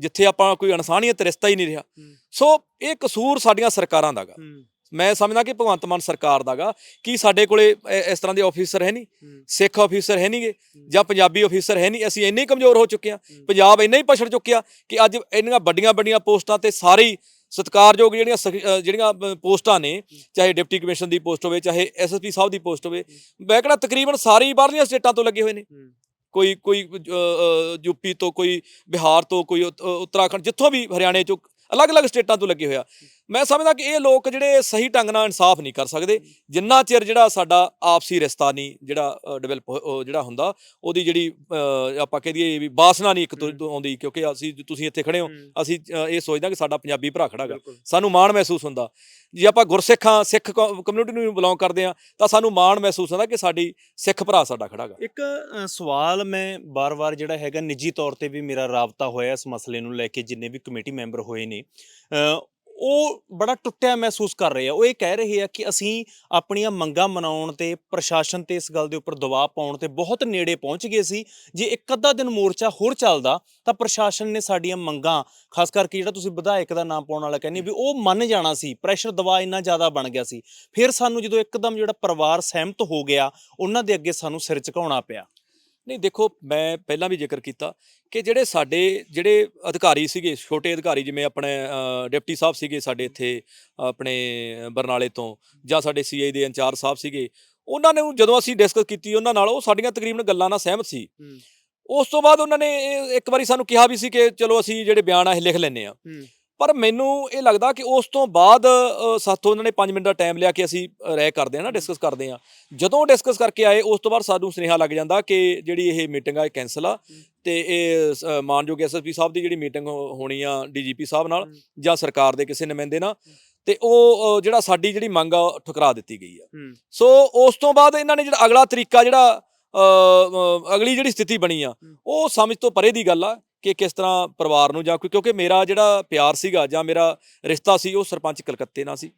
ਜਿੱਥੇ ਆਪਾਂ ਕੋਈ ਇਨਸਾਨੀਅਤ ਰਿਸ਼ਤਾ ਹੀ ਨਹੀਂ ਰਿਹਾ। ਸੋ ਇਹ ਕਸੂਰ ਸਾਡੀਆਂ ਸਰਕਾਰਾਂ ਦਾਗਾ ਮੈਂ ਸਮਝਦਾ ਕਿ ਭਗਵੰਤ ਮਾਨ ਸਰਕਾਰ ਦਾਗਾ ਕਿ ਸਾਡੇ ਕੋਲੇ ਇਸ ਤਰ੍ਹਾਂ ਦੇ ਆਫੀਸਰ ਹੈ ਨਹੀਂ। ਸਿੱਖ ਆਫੀਸਰ ਹੈ ਨਹੀਂਗੇ ਜਾਂ ਪੰਜਾਬੀ ਆਫੀਸਰ ਹੈ ਨਹੀਂ। ਅਸੀਂ ਇੰਨੇ ਕਮਜ਼ੋਰ ਹੋ ਚੁੱਕੇ ਹਾਂ। ਪੰਜਾਬ ਇੰਨਾ ਹੀ ਪਛੜ ਚੁੱਕਿਆ ਕਿ ਅੱਜ ਇੰਨੀਆਂ ਵੱਡੀਆਂ ਵੱਡੀਆਂ ਪੋਸਟਾਂ ਤੇ ਸਾਰੇ ਸਤਿਕਾਰਯੋਗ ਜਿਹੜੀਆਂ ਜਿਹੜੀਆਂ ਪੋਸਟਾਂ ਨੇ ਚਾਹੇ ਡਿਪਟੀ ਕਮਿਸ਼ਨ ਦੀ ਪੋਸਟ ਹੋਵੇ ਚਾਹੇ ਐਸਐਸਪੀ ਸਾਹਿਬ ਦੀ ਪੋਸਟ ਹੋਵੇ ਮੈਂ ਕਹਿੰਦਾ ਤਕਰੀਬਨ ਸਾਰੇ ਹੀ ਬਾਹਰਲੀਆਂ ਸਟੇਟਾਂ ਤੋਂ ਲੱਗੇ ਹੋਏ ਨੇ। ਕੋਈ ਕੋਈ ਅ, ਅ, ਯੂਪੀ ਤੋਂ ਕੋਈ ਬਿਹਾਰ ਤੋਂ ਕੋਈ ਉਤ- ਉੱਤਰਾਖੰਡ ਜਿੱਥੋਂ ਵੀ ਹਰਿਆਣੇ ਚੋਂ ਅਲੱਗ-ਅਲੱਗ ਸਟੇਟਾਂ ਤੋਂ ਲੱਗੇ ਹੋਇਆ ਮੈਂ ਸਮਝਦਾ ਕਿ ਇਹ ਲੋਕ ਜਿਹੜੇ ਸਹੀ ਢੰਗ ਨਾਲ ਇਨਸਾਫ ਨਹੀਂ ਕਰ ਸਕਦੇ। ਜਿੰਨਾ ਚਿਰ ਜਿਹੜਾ ਸਾਡਾ ਆਪਸੀ ਰਿਸ਼ਤਾ ਨਹੀਂ ਜਿਹੜਾ ਡਿਵੈਲਪ ਜਿਹੜਾ ਹੁੰਦਾ ਉਹਦੀ ਜਿਹੜੀ ਆਪਾਂ ਕਹਿ ਦਈਏ ਵੀ ਬਾਸਨਾ ਨਹੀਂ ਇੱਕ ਤੋਂ ਆਉਂਦੀ ਕਿਉਂਕਿ ਅਸੀਂ ਤੁਸੀਂ ਇੱਥੇ ਖੜੇ ਹੋ। ਅਸੀਂ ਇਹ ਸੋਚਦਾ ਕਿ ਸਾਡਾ ਪੰਜਾਬੀ ਭਰਾ ਖੜਾਗਾ ਸਾਨੂੰ ਮਾਣ ਮਹਿਸੂਸ ਹੁੰਦਾ। ਜੇ ਆਪਾਂ ਗੁਰਸਿੱਖਾਂ ਸਿੱਖ ਕਮਿਊਨਿਟੀ ਨੂੰ ਬਿਲੋਂਗ ਕਰਦੇ ਆ ਤਾਂ ਸਾਨੂੰ ਮਾਣ ਮਹਿਸੂਸ ਹੁੰਦਾ ਕਿ ਸਾਡੀ ਸਿੱਖ ਭਰਾ ਸਾਡਾ ਖੜਾਗਾ ਇੱਕ ਸਵਾਲ ਮੈਂ ਬਾਰ-ਬਾਰ ਜਿਹੜਾ ਹੈਗਾ ਨਿੱਜੀ ਤੌਰ ਤੇ ਵੀ ਮੇਰਾ ਰਾਬਤਾ ਹੋਇਆ ਇਸ ਮਸਲੇ ਨੂੰ ਲੈ ਕੇ ਜਿੰਨੇ ਵੀ ਕਮੇਟੀ ਮੈਂਬਰ ਹੋਏ ਨੇ। ਉਹ ਬੜਾ ਟੁੱਟਿਆ ਮਹਿਸੂਸ ਕਰ ਰਹੇ ਆ। ਉਹ ਇਹ ਕਹਿ ਰਹੇ ਆ ਕਿ ਅਸੀਂ ਆਪਣੀਆਂ ਮੰਗਾਂ ਮਨਾਉਣ ਤੇ, ਪ੍ਰਸ਼ਾਸਨ ਤੇ ਇਸ ਗੱਲ ਦੇ ਉੱਪਰ ਦਬਾਅ ਪਾਉਣ ਤੇ ਬਹੁਤ ਨੇੜੇ ਪਹੁੰਚ ਗਏ ਸੀ। ਜੇ ਇੱਕ ਅੱਧਾ ਦਿਨ ਮੋਰਚਾ ਹੋਰ ਚੱਲਦਾ, ਤਾਂ ਪ੍ਰਸ਼ਾਸਨ ਨੇ ਸਾਡੀਆਂ ਮੰਗਾਂ, ਖਾਸ ਕਰਕੇ ਜਿਹੜਾ ਤੁਸੀਂ ਵਿਧਾਇਕ ਦਾ ਨਾਮ ਪਾਉਣ ਵਾਲਾ ਕਹਿੰਦੇ ਵੀ ਉਹ ਮੰਨ ਜਾਣਾ ਸੀ ਪ੍ਰੈਸ਼ਰ ਦਬਾਅ ਇੰਨਾ ਜ਼ਿਆਦਾ ਬਣ ਗਿਆ ਸੀ। ਫਿਰ ਸਾਨੂੰ ਜਦੋਂ ਇੱਕਦਮ ਜਿਹੜਾ ਪਰਿਵਾਰ ਸਹਿਮਤ ਹੋ ਗਿਆ, ਉਹਨਾਂ ਦੇ ਅੱਗੇ ਸਾਨੂੰ ਸਿਰ ਝੁਕਾਉਣਾ ਪਿਆ। ਨਹੀਂ ਦੇਖੋ ਮੈਂ ਪਹਿਲਾਂ ਵੀ ਜ਼ਿਕਰ ਕੀਤਾ ਕਿ ਜਿਹੜੇ ਸਾਡੇ ਜਿਹੜੇ ਅਧਿਕਾਰੀ ਸੀਗੇ ਛੋਟੇ ਅਧਿਕਾਰੀ ਜਿਵੇਂ ਆਪਣੇ ਡਿਪਟੀ ਸਾਹਿਬ ਸੀਗੇ ਸਾਡੇ ਇੱਥੇ ਆਪਣੇ ਬਰਨਾਲੇ ਤੋਂ ਜਾਂ ਸਾਡੇ ਸੀਆਈ ਦੇ ਇੰਚਾਰਜ ਸਾਹਿਬ ਸੀਗੇ ਉਹਨਾਂ ਨੇ ਜਦੋਂ ਅਸੀਂ ਡਿਸਕਸ ਕੀਤੀ ਉਹਨਾਂ ਨਾਲ ਉਹ ਸਾਡੀਆਂ ਤਕਰੀਬਨ ਗੱਲਾਂ ਨਾਲ ਸਹਿਮਤ ਸੀ। ਉਸ ਤੋਂ ਬਾਅਦ ਉਹਨਾਂ ਨੇ ਇੱਕ ਵਾਰੀ ਸਾਨੂੰ ਕਿਹਾ ਵੀ ਸੀ ਕਿ ਚਲੋ ਅਸੀਂ ਜਿਹੜੇ ਬਿਆਨ ਆ ਇਹ ਲਿਖ ਲੈਨੇ ਆ ਪਰ ਮੈਨੂੰ ਇਹ ਲੱਗਦਾ ਕਿ ਉਸ ਤੋਂ ਬਾਅਦ ਸਾਥੋਂ ਉਹਨਾਂ ਨੇ 5 ਮਿੰਟ ਦਾ ਟਾਈਮ ਲਿਆ ਕਿ ਅਸੀਂ ਰਾਇ ਕਰਦੇ ਆ ਨਾ ਡਿਸਕਸ ਕਰਦੇ ਆ ਜਦੋਂ ਡਿਸਕਸ ਕਰਕੇ ਆਏ ਉਸ ਤੋਂ ਬਾਅਦ ਸਾਨੂੰ ਸੁਨੇਹਾ ਲੱਗ ਜਾਂਦਾ ਕਿ ਜਿਹੜੀ ਇਹ ਮੀਟਿੰਗ ਆ ਇਹ ਕੈਨਸਲ ਆ। ਤੇ ਇਹ ਮਾਨਯੋਗ ਐਸਐਸਪੀ ਸਾਹਿਬ ਦੀ ਜਿਹੜੀ ਮੀਟਿੰਗ ਹੋਣੀ ਆ ਡੀਜੀਪੀ ਸਾਹਿਬ ਨਾਲ ਜਾਂ ਸਰਕਾਰ ਦੇ ਕਿਸੇ ਨੁਮਾਇੰਦੇ ਨਾਲ। ਤੇ ਉਹ ਜਿਹੜਾ ਸਾਡੀ ਜਿਹੜੀ ਮੰਗ ਆ ਠੁਕਰਾ ਦਿੱਤੀ ਗਈ ਆ। ਸੋ ਉਸ ਤੋਂ ਬਾਅਦ ਇਹਨਾਂ ਨੇ ਜਿਹੜਾ ਅਗਲਾ ਤਰੀਕਾ ਜਿਹੜਾ ਅਗਲੀ ਜਿਹੜੀ ਸਥਿਤੀ ਬਣੀ ਆ ਉਹ ਸਮਝ ਤੋਂ ਪਰੇ ਦੀ ਗੱਲ ਆ। ਕਿ ਕਿਸ ਤਰ੍ਹਾਂ ਪਰਿਵਾਰ ਨੂੰ ਜਾਂ ਕੋਈ ਕਿਉਂਕਿ ਮੇਰਾ ਜਿਹੜਾ ਪਿਆਰ ਸੀਗਾ ਜਾਂ ਮੇਰਾ ਰਿਸ਼ਤਾ ਸੀ ਉਹ ਸਰਪੰਚ ਕਲਕੱਤੇ ਨਾਲ ਸੀ।